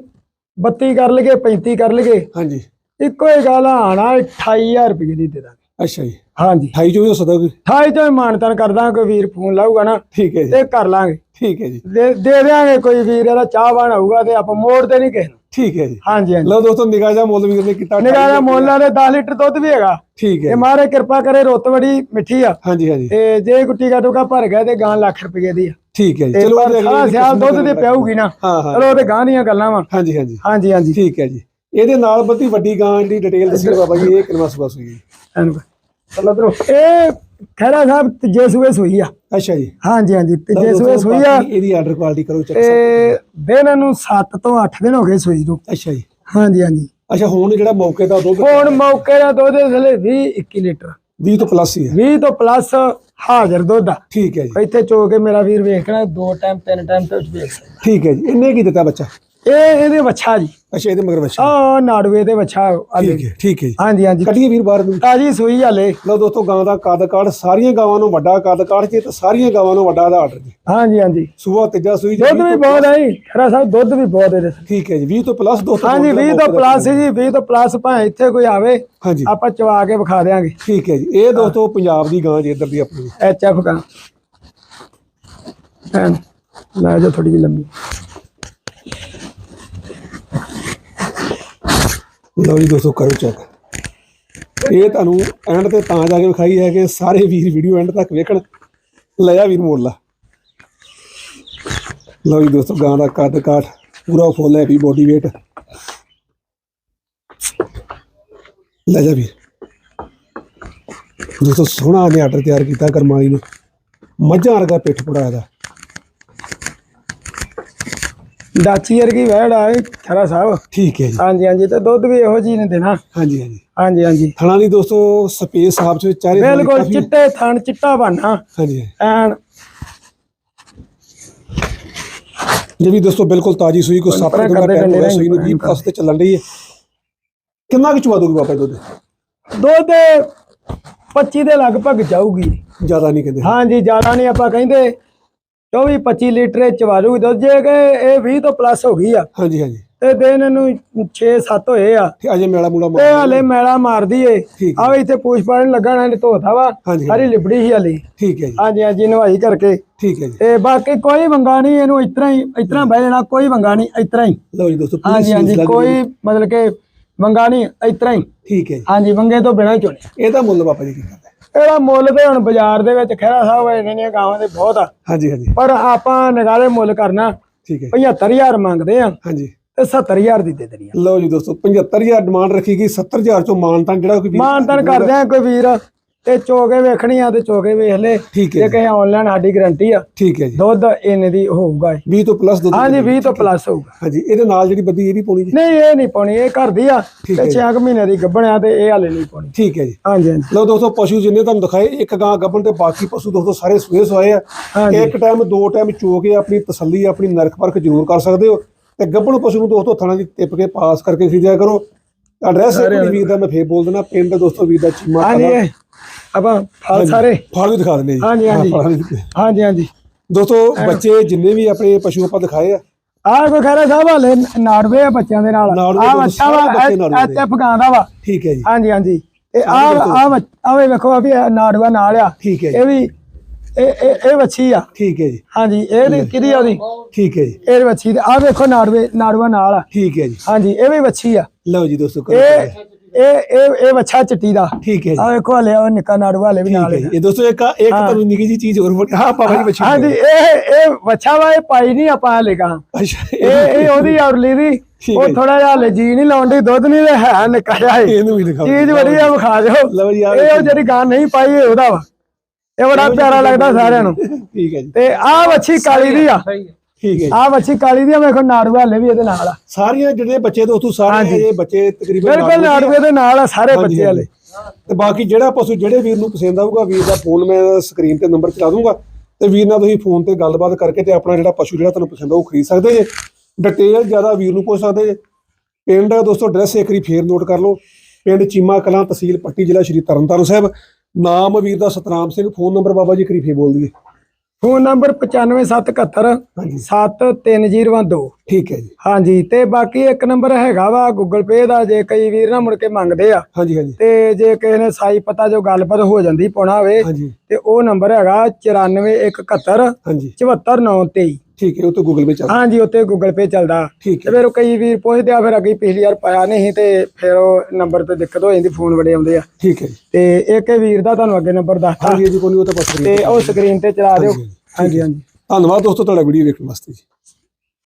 32 ਕਰ ਲਈਏ 35 ਕਰ ਲਈਏ। ਹਾਂਜੀ। ਇੱਕੋ ਹੀ ਗੱਲ ਆਣਾ 28000 ਰੁਪਏ ਦੀ ਦੇ ਦਾਂਗੇ। ਅੱਛਾ ਜੀ। ਹਾਂਜੀ। 28 ਜੋ ਹੋ ਸਕਦਾ ਕੋਈ? 28 ਤੋਂ ਮਾਨਤਨ ਕਰਦਾ ਕੋਈ ਵੀਰ ਫੋਨ ਲਾਊਗਾ ਨਾ ਠੀਕ ਹੈ ਜੀ। ਤੇ ਕਰ ਲਾਂਗੇ। ਠੀਕ ਹੈ ਜੀ। ਦੇ ਦੇ ਦਿਆਂਗੇ ਕੋਈ ਵੀਰ ਇਹਦਾ ਚਾਹਵਾਨ ਹੋਊਗਾ ਤੇ ਆਪਾਂ ਮੋੜ ਤੇ ਨਹੀਂ ਕਿਸੇ ਨੂੰ। ਠੀਕ ਹੈ ਜੀ। ਹਾਂਜੀ ਹਾਂਜੀ। ਲਓ ਦੋਸਤੋ ਨਿਗਾਹ ਜਾ ਮੁੱਲ ਵੀਰ ਨੇ ਕੀਤਾ ਨਿਗਾਹ ਦਾ ਮੁੱਲ ਤੇ 10 ਲੀਟਰ ਦੁੱਧ ਵੀ ਹੈਗਾ। ਠੀਕ ਹੈ ਇਹ ਮਾਰੇ ਕਿਰਪਾ ਕਰੇ ਰੁੱਤ ਬੜੀ ਮਿੱਠੀ ਆ। ਹਾਂਜੀ ਹਾਂਜੀ। ਤੇ ਜੇ ਗੁੱਟੀ ਕਾ ਟੋਕਾ ਭਰ ਗਿਆ ਤੇ ਗਾਂ ਲੱਖ ਰੁਪਏ ਦੀ ਆ। ਠੀਕ ਹੈ ਜੀ ਚਲੋ ਸਾਰਾ ਅਗਲੇ ਸਿਆਲ ਦੁੱਧ ਤੇ ਪਿਆਊਗੀ ਨਾ। ਚਲੋ ਉਹ ਤੇ ਗਾਂ ਦੀਆਂ ਗੱਲਾਂ ਵਾ। ਹਾਂਜੀ ਹਾਂਜੀ। ਹਾਂਜੀ ਹਾਂਜੀ। ਠੀਕ ਹੈ ਜੀ। ਇਹਦੇ ਨਾਲ ਬੱਤੀ ਵੱਡੀ ਗਾਂ ਦੀ ਡਿਟੇਲ ਦੱਸੀ ਬਾਬਾ ਜੀ ਇਹ ਕਿੰਨਾ ਸੁਬਾ ਸੂਈ ਚਲੋ ਇਧਰੋਂ। ਇਹ ਖੈਰਾ ਸਾਹਿਬ ਤੀਜੇ ਸੂਏ ਸੂਈ ਆ। ਅੱਛਾ ਜੀ। ਹਾਂਜੀ ਹਾਂਜੀ ਤੀਜੇ ਸੂਏ ਸੂਈ ਆ। ਇਹਦੀ ਆਰਡਰ ਕੁਆਲਿਟੀ ਕਰੋ ਚੈੱਕ ਤੇ ਦਿਨ ਨੂੰ 7 ਤੋਂ 8 ਦਿਨ ਹੋ ਗਏ ਸੂਈ ਨੂੰ। ਅੱਛਾ ਜੀ। ਹਾਂਜੀ ਹਾਂਜੀ। ਅੱਛਾ ਹੁਣ ਜਿਹੜਾ ਮੌਕੇ ਦਾ ਦੁੱਧ ਹੁਣ ਮੌਕੇ ਦਾ ਦੁੱਧ ਦੇ ਥਲੇ 20 21 ਲੀਟਰ। 20 ਤੋਂ ਪਲੱਸ ਹੀ ਹੈ। 20 ਤੋਂ ਪਲੱਸ ਹਾਜ਼ਰ ਦੁੱਧ। ਆ ਠੀਕ ਹੈ ਜੀ। ਇੱਥੇ ਚੋ ਕੇ ਮੇਰਾ ਵੀਰ ਵੇਖਣਾ ਦੋ ਟਾਈਮ ਤਿੰਨ ਟਾਈਮ ਤੇ ਵੇਖ ਸਕਦਾ। ਠੀਕ ਹੈ ਜੀ। ਇਹਨੇ ਕੀ ਦਿੱਤਾ ਬੱਚਾ? ਇਹ ਇਹਦੇ ਵੱਛਾ ਜੀ। ਅੱਛਾ ਇਹਦੇ ਮਗਰ ਬੱਚਾ ਆ ਨਾੜੂਏ ਦੇ ਵੱਛਾ ਆਲੇ। ਠੀਕ ਹੈ ਠੀਕ ਹੈ ਹਾਂਜੀ ਹਾਂਜੀ। ਕੱਢੀਏ ਵੀਰ ਬਾਹਰ ਨੂੰ। ਤਾਜੀ ਸੂਈ ਹਲੇ ਲਓ ਦੋਸਤੋ ਗਾਂ ਦਾ ਕੱਦ ਕਾਠ ਸਾਰੀਆਂ ਗਾਵਾਂ ਨੂੰ ਵੱਡਾ ਕੱਦ ਕਾਠ ਜੀ ਤੇ ਸਾਰੀਆਂ ਗਾਵਾਂ ਨੂੰ ਵੱਡਾ ਦਾ ਆਰਡਰ ਜੀ। ਹਾਂਜੀ ਹਾਂਜੀ। ਸੂਆ ਤੀਜਾ ਸੂਈ ਜੀ ਦੁੱਧ ਵੀ ਬਹੁਤ ਹੈ ਖਰਾ ਸਾਹਿਬ ਦੁੱਧ ਵੀ ਬਹੁਤ ਥੱਲੇ। ਠੀਕ ਹੈ ਜੀ 20 ਤੋਂ ਪਲੱਸ ਦੋਸਤੋ ਹਾਂਜੀ 20 ਤੋਂ ਪਲੱਸ ਜੀ 20 ਤੋਂ ਪਲੱਸ ਭਾਵੇਂ ਇੱਥੇ ਕੋਈ ਆਵੇ ਹਾਂਜੀ। ਆਪਾਂ ਚਵਾ ਕੇ ਵਿਖਾ ਦੇਾਂਗੇ ਠੀਕ ਹੈ ਜੀ ਇਹ ਦੋਸਤੋ ਪੰਜਾਬ ਦੀ ਗਾਂ ਜੀ ਇੱਧਰ ਦੀ ਆਪਣੀ। ਐਚ ਐਫ ਐਨ ਲੈ ਜਾ ਥੋੜੀ ਜਿਹੀ ਲੰਮੀ। ਲਓ ਜੀ ਦੋਸਤੋ, ਕਰੋ ਚੈੱਕ ਇਹ ਤੁਹਾਨੂੰ ਐਂਡ ਤੇ ਤਾਂ ਜਾ ਕੇ ਵਿਖਾਈ ਹੈ ਕਿ ਸਾਰੇ ਵੀਰ ਵੀਡੀਓ ਐਂਡ ਤੱਕ ਵੇਖਣ। ਲਿਆ ਵੀਰ ਮੋੜ ਲਾ ਲਓ ਜੀ ਦੋਸਤੋ, ਗਾਂ ਦਾ ਕੱਦ ਕਾਠ, ਪੂਰਾ ਫੁੱਲ ਹੈ ਵੀ ਬੋਡੀ weight ਲੈ ਜਾ ਵੀਰ। ਦੋਸਤੋ, ਸੋਹਣਾ ਨੇ ਆਰਡਰ ਤਿਆਰ ਕੀਤਾ ਕਰਮਾਲੀ ਨੂੰ। ਮੱਝਾਂ ਵਰਗਾ ਪਿੱਠ ਪੜਾਇਆ ਦਾ। ਡਾਚੀ ਵਰਗੀ ਵੈੜ ਆਏ ਖਰਾ ਸਾਹਿਬ। ਠੀਕ ਹੈ ਜੀ। ਹਾਂਜੀ ਹਾਂਜੀ ਤੇ ਦੁੱਧ ਵੀ ਇਹੋ ਜੀ ਨੇ ਦੇਣਾ। ਹਾਂਜੀ ਹਾਂਜੀ। ਹਾਂਜੀ ਹਾਂਜੀ। ਥਣਾ ਦੀ ਦੋਸਤੋ ਸਪੇਸ ਸਾਹਿਬ ਚ ਚਾਰੇ ਬਿਲਕੁਲ ਚਿੱਟੇ ਥਣ ਚਿੱਟਾ ਬਾਨਾ ਹਾਂਜੀ ਐਨ। ਜੇ ਵੀ ਦੋਸਤੋ ਬਿਲਕੁਲ ਤਾਜੀ ਸੂਈ ਕੋ ਸੱਤ ਪਰਾਂ ਦਿਨ ਦਾ ਟਾਈਮ ਹੋਇਆ ਸੂਈ ਨੂੰ 20 ਪਲੱਸ ਤੇ ਚੱਲਣ ਰਹੀ ਹੈ। ਕਿੰਨਾ ਕੁ ਚਵਾ ਦੋਗੇ ਬਾਬਾ ਦੁੱਧ? ਦੁੱਧ 25 ਦੇ ਲਗਭਗ ਜਾਊਗੀ। ਜ਼ਿਆਦਾ ਨਹੀਂ ਕਹਿੰਦੇ। ਹਾਂਜੀ ਜ਼ਿਆਦਾ ਨਹੀਂ ਆਪਾਂ ਕਹਿੰਦੇ। 24 25 ਲੀਟਰ ਇਹ ਚਵਾਲੂ ਦੁੱਧ ਜੇ ਕਿ ਇਹ 20 ਤੋਂ ਪਲੱਸ ਹੋ ਗਈ ਆ। ਹਾਂਜੀ ਹਾਂਜੀ। ਤੇ ਦਿਨ ਇਹਨੂੰ 6-7 ਹੋਏ ਆ। ਤੇ ਅਜੇ ਮੇਲਾ ਮੂਲਾ ਤੇ ਮਾਰ ਹਲੇ ਮੈਲਾ ਮਾਰਦੀ ਏ। ਆਵੇ ਇੱਥੇ ਪੂਛ ਪਾਣ ਲੱਗਾ ਨਾ ਧੋਤਾ ਵਾ। ਸਾਰੀ ਲਿਬੜੀ ਸੀ ਹਲੇ। ਠੀਕ ਹੈ ਜੀ। ਹਾਂਜੀ ਹਾਂਜੀ ਨਵਾਈ ਕਰਕੇ। ਠੀਕ ਹੈ ਜੀ। ਤੇ ਬਾਕੀ ਕੋਈ ਵੰਗਾ ਨਹੀਂ ਇਹਨੂੰ ਇਤਰਾ ਹੀ ਇਤਰਾ ਬਹਿ ਜਾਣਾ ਕੋਈ ਵੰਗਾ ਨਹੀਂ ਇਤਰਾ ਹੀ। ਲਓ ਜੀ ਦੋਸਤੋ ਹਾਂਜੀ ਹਾਂਜੀ ਕੋਈ ਹੈ। ਮਤਲਬ ਕਿ ਵੰਗਾ ਨਹੀਂ ਇਤਰਾ ਹੀ। ਠੀਕ ਹੈ ਜੀ। ਹਾਂਜੀ ਵੰਗੇ ਤੋਂ ਬਿਨਾਂ ਹੀ ਚੁਣਿਆ ਇਹਦਾ ਮੁੱਲ ਬਾਬਾ ਜੀ ਕੀ ਕਰਦਾ ਇਹਦਾ ਮੁੱਲ ਤੇ ਹੁਣ ਬਾਜ਼ਾਰ ਦੇ ਵਿੱਚ ਖਹਿਰਾ ਸਾਹਿਬ ਇਹਨਾਂ ਦੀਆਂ ਗਾਵਾਂ ਦੇ ਬਹੁਤ ਆ। ਹਾਂਜੀ ਹਾਂਜੀ। ਪਰ ਆਪਾਂ ਨਿਗਾਲੇ ਮੁੱਲ ਕਰਨਾ ਠੀਕ ਹੈ 75000 ਮੰਗਦੇ ਆ ਹਾਂਜੀ। ਤੇ 70000 ਦੀ ਦੇ ਦੇਣੀ ਆ। ਲਓ ਜੀ ਦੋਸਤੋ 75000 ਡਿਮਾਂਡ ਰੱਖੀ ਗਈ 70000 ਚੋਂ ਮਾਨਤਾਨ ਜਿਹੜਾ ਕੋਈ ਵੀਰ ਮਾਨਤਨ ਕਰਦੇ ਆ ਕੋਈ ਵੀਰ। ਤੇ ਚੋਕੇ ਵੇਖਣੀ ਆ ਤੇ ਚੋਕੇ ਵੇਖ ਲੈ। ਠੀਕ ਹੈ ਜੇ ਕਹੇ ਆਨਲਾਈਨ ਸਾਡੀ ਗਾਰੰਟੀ ਆ ਠੀਕ ਹੈ ਜੀ। ਦੁੱਧ ਇੰਨੇ ਦੀ ਹੋਊਗਾ ਇਹ। 20 ਤੋਂ ਪਲੱਸ ਦੁੱਧ ਹਾਂਜੀ 20 ਤੋਂ ਪਲੱਸ ਹੋਊਗਾ। ਹਾਂਜੀ ਇਹਦੇ ਨਾਲ ਜਿਹੜੀ ਬੱਦੀ ਇਹ ਵੀ ਪਾਉਣੀ ਜੀ? ਨਹੀਂ ਇਹ ਨਹੀਂ ਪਾਉਣੀ ਇਹ ਘਰ ਦੀ ਆ। ਤੇ ਹੈ 6 ਮਹੀਨੇ ਦੀ ਗੱਭਣਿਆ ਤੇ ਇਹ ਹਾਲੇ ਨਹੀਂ ਪਾਉਣੀ। ਠੀਕ ਹੈ ਜੀ। ਹਾਂਜੀ ਲਓ ਦੋਸਤੋ ਪਸ਼ੂ ਜਿੰਨੇ ਤੁਹਾਨੂੰ ਦਿਖਾਏ ਇੱਕ ਗਾਂ ਗੱਭਣ ਤੇ ਬਾਕੀ ਪਸ਼ੂ ਦੋਸਤੋ ਸਾਰੇ ਸੂਏ ਸਵਾਏ ਆ। ਇੱਕ ਟਾਈਮ ਦੋ ਟਾਈਮ ਚੋ ਕੇ ਆਪਣੀ ਤਸੱਲੀ ਆਪਣੀ ਨਰਖ ਪਰਖ ਜ਼ਰੂਰ ਕਰ ਸਕਦੇ ਹੋ। ਤੇ ਗੱਭਣ ਪਸ਼ੂ ਨੂੰ ਦੋਸਤੋ ਥਾਣਾ ਦੀ ਟਿੱਪ ਕੇ ਪਾਸ ਕਰਕੇ ਖਰੀਦਿਆ ਕਰੋ। ਐਡਰੈਸ ਵਾਰੀ ਦਾ ਮੈਂ ਫੇਰ ਬੋਲ ਦੇਣਾ ਪਿੰਡ ਦੋਸਤੋ ਵੀਰ ਦਾ ਚੀਮਾ ਹਾਂਜੀ ਆਪਾਂ ਫਲ ਸਾਰੇ। ਫਲ ਵੀ ਦਿਖਾ ਦਿੰਦੇ ਜੀ। ਹਾਂਜੀ, ਹਾਂਜੀ। ਹਾਂ, ਫਲ ਵੀ। ਹਾਂਜੀ ਹਾਂਜੀ। ਦੋਸਤੋ ਬੱਚੇ ਜਿੰਨੇ ਵੀ ਆਪਣੇ ਪਸ਼ੂ ਆਪਾਂ ਦਿਖਾਏ ਆ। ਆਹ ਕੋਈ ਖੈਰਾ ਸਾਹਿਬ ਹਾਲੇ ਨਾੜਵੇ ਆ ਬੱਚਿਆਂ ਦੇ ਨਾਲ। ਆ ਦੇ ਬੱਚਾ ਵਾ ਬੱਚੇ ਦੇ। ਐ ਅਫਗਾਨ ਦਾ। ਵਾ। ਠੀਕ ਹੈ ਜੀ। ਹਾਂਜੀ ਹਾਂਜੀ। ਇਹ ਆ ਆ ਆਵੇ ਵੇਖੋ ਆ ਵੀ ਇਹ ਨਾਲ ਆ। ਠੀਕ ਹੈ ਜੀ। ਇਹ ਵੀ ਇਹ ਇਹ ਇਹ ਵੱਛੀ ਆ। ਠੀਕ ਹੈ ਜੀ। ਹਾਂਜੀ ਇਹ ਕਿਹਦੀ ਆ ਉਹਦੀ? ਠੀਕ ਹੈ ਜੀ। ਇਹ ਵੱਛੀ ਆ ਵੇਖੋ ਨਾੜਵੇ ਨਾੜਵਾ ਨਾਲ ਆ। ਠੀਕ ਹੈ ਜੀ। ਹਾਂਜੀ ਇਹ ਵੀ ਵੱਛੀ ਆ। ਲਓ ਜੀ ਦੋਸਤੋ ਕਰੋ ਇਹ ਇਹ ਇਹ ਇਹ ਵੱਛਾ ਚਿੱਟੀ ਦਾ। ਠੀਕ ਹੈ ਜੀ। ਆ ਵੇਖੋ ਹਲੇ ਉਹ ਨਿੱਕਾ ਨਾੜਵਾ ਹਲੇ ਵੀ ਨਾਲ ਹੈ ਜੀ। ਇਹ ਦੋਸਤੋ ਇੱਕ ਇੱਕ ਤੁਹਾਨੂੰ ਨਿੱਕੀ ਜੀ ਚੀਜ਼ ਹੋਰ ਬਣੀ ਹਾਂ ਪਾਪਾ ਜੀ ਬੱਚੀ ਹਾਂਜੀ ਇਹ ਇਹ ਵੱਛਾ ਵਾ ਇਹ ਪਾਈ ਨਹੀਂ ਆਪਾਂ ਹਲੇ ਗਾ ਅੱਛਾ ਇਹ ਇਹ ਉਹਦੀ ਔਰਲੀ ਦੀ। ਹੈ ਉਹ ਜੀ। ਥੋੜਾ ਜਿਹਾ ਹਲੇ ਜੀ ਨਹੀਂ ਲਾਉਂਦੀ ਦੁੱਧ ਨਹੀਂ ਤੇ ਹੈ ਨਿੱਕਾ ਜਿਹਾ ਇਹ। ਇਹਨੂੰ ਵੀ ਦਿਖਾਓ। ਚੀਜ਼ ਬੜੀ ਆ ਵਿਖਾ ਦਿਓ। ਲਓ ਜੀ ਆ ਇਹ ਉਹ ਜਿਹੜੀ ਗਾਂ ਨਹੀਂ ਪਾਈ ਇਹ ਉਹਦਾ ਵਾ। ਇਹ ਬੜਾ ਪਿਆਰਾ ਲੱਗਦਾ ਸਾਰਿਆਂ ਨੂੰ। ਠੀਕ ਹੈ ਜੀ। ਤੇ ਆਹ ਵੱਛੀ ਕਾਲੀ ਦੀ ਆ। ਠੀਕ ਹੈ ਜੀ। ਆਹ ਵੱਛੀ ਕਾਲੀ ਦੀ ਆ ਵੇਖੋ ਨਾੜੂਆ ਹਲੇ ਵੀ ਇਹਦੇ ਨਾਲ ਆ। ਸਾਰੀਆਂ ਜਿਹੜੇ ਬੱਚੇ ਦੋਸਤੋ ਸਾਰੇ ਇਹ ਬੱਚੇ ਤਕਰੀਬਨ ਬਿਲਕੁਲ ਨਾੜੂਏ ਦੇ ਨਾਲ ਆ ਸਾਰੇ ਹਾਂਜੀ, ਬੱਚੇ ਹਲੇ। ਤੇ ਬਾਕੀ ਜਿਹੜਾ ਪਸ਼ੂ ਜਿਹੜੇ ਵੀਰ ਨੂੰ ਪਸੰਦ ਆਊਗਾ ਵੀਰ ਦਾ ਫੋਨ ਮੈਂ ਸਕਰੀਨ ਤੇ ਨੰਬਰ ਚਲਾ ਦੂੰਗਾ ਤੇ ਵੀਰ ਨਾਲ ਤੁਸੀਂ ਫੋਨ ਤੇ ਗੱਲਬਾਤ ਕਰਕੇ ਤੇ ਆਪਣਾ ਜਿਹੜਾ ਪਸ਼ੂ ਜਿਹੜਾ ਤੁਹਾਨੂੰ ਪਸੰਦ ਆਊ ਖਰੀਦ ਸਕਦੇ ਜੇ। ਡਿਟੇਲ ਜ਼ਿਆਦਾ ਵੀਰ ਨੂੰ ਪੁੱਛ ਸਕਦੇ ਜੇ। ਪਿੰਡ ਦੋਸਤੋ ਐਡਰੈਸ ਇੱਕ ਵਾਰੀ ਫੇਰ ਨੋਟ ਕਰ ਲਓ। ਪਿੰਡ ਚੀਮਾ ਕਲਾਂ ਤਹਿਸੀਲ ਪੱਟੀ ਜ਼ਿਲ੍ਹਾ ਸ਼੍ਰੀ ਤਰਨਤਾਰਨ ਸਾਹਿਬ। ਨਾਮ ਵੀਰ ਦਾ ਸਤਨਾਮ ਸਿੰਘ ਫੋਨ ਨੰਬਰ ਬਾਬਾ ਜੀ ਕਰੀ ਫੇਰ ਬੋਲ ਦਈਏ। ਫੋਨ ਨੰਬਰ 95771 ਹਾਂਜੀ। 73012 ਠੀਕ ਹੈ ਜੀ। ਹਾਂਜੀ ਤੇ ਬਾਕੀ ਇੱਕ ਨੰਬਰ ਹੈਗਾ ਵਾ ਗੂਗਲ ਪੇ ਦਾ ਜੇ ਕਈ ਵੀਰ ਨਾ ਮੁੜ ਕੇ ਮੰਗਦੇ ਆ। ਹਾਂਜੀ ਹਾਂਜੀ। ਤੇ ਜੇ ਕਿਸੇ ਨੇ ਸਾਈ ਪਤਾ ਜੋ ਗੱਲਬਾਤ ਹੋ ਜਾਂਦੀ ਪਾਉਣਾ ਹੋਵੇ ਤੇ ਉਹ ਨੰਬਰ ਹੈਗਾ 94171 ਹਾਂਜੀ। 74923 ਠੀਕ ਹੈ ਉਹ ਤੋਂ ਗੂਗਲ ਪੇ ਚੱਲ ਹਾਂਜੀ ਉੱਤੇ ਗੂਗਲ ਪੇ ਚੱਲਦਾ। ਠੀਕ ਤੇ ਹੈ ਫਿਰ ਉਹ ਕਈ ਵੀਰ ਪੁੱਛਦੇ ਆ ਫਿਰ ਅੱਗੇ ਪਿਛਲੀ ਵਾਰ ਪਾਇਆ ਨਹੀਂ ਤੇ ਫਿਰ ਉਹ ਨੰਬਰ ਤੇ ਦਿੱਕਤ ਹੋ ਜਾਂਦੀ ਫੋਨ ਬੜੇ ਆਉਂਦੇ ਆ। ਠੀਕ ਹੈ ਜੀ। ਤੇ ਇੱਕ ਵੀਰ ਦਾ ਤੁਹਾਨੂੰ ਅੱਗੇ ਨੰਬਰ ਦੱਸਤਾ। ਹਾਂਜੀ ਜੀ ਕੋਈ ਉਹ ਤਾਂ ਪਸੰਦ ਤੇ ਉਹ ਸਕਰੀਨ ਤੇ ਚਲਾ ਦਿਓ। ਹਾਂਜੀ ਹਾਂਜੀ। ਧੰਨਵਾਦ ਦੋਸਤੋ ਤੁਹਾਡਾ ਵੀਡੀਓ ਵੇਖਣ ਵਾਸਤੇ ਜੀ।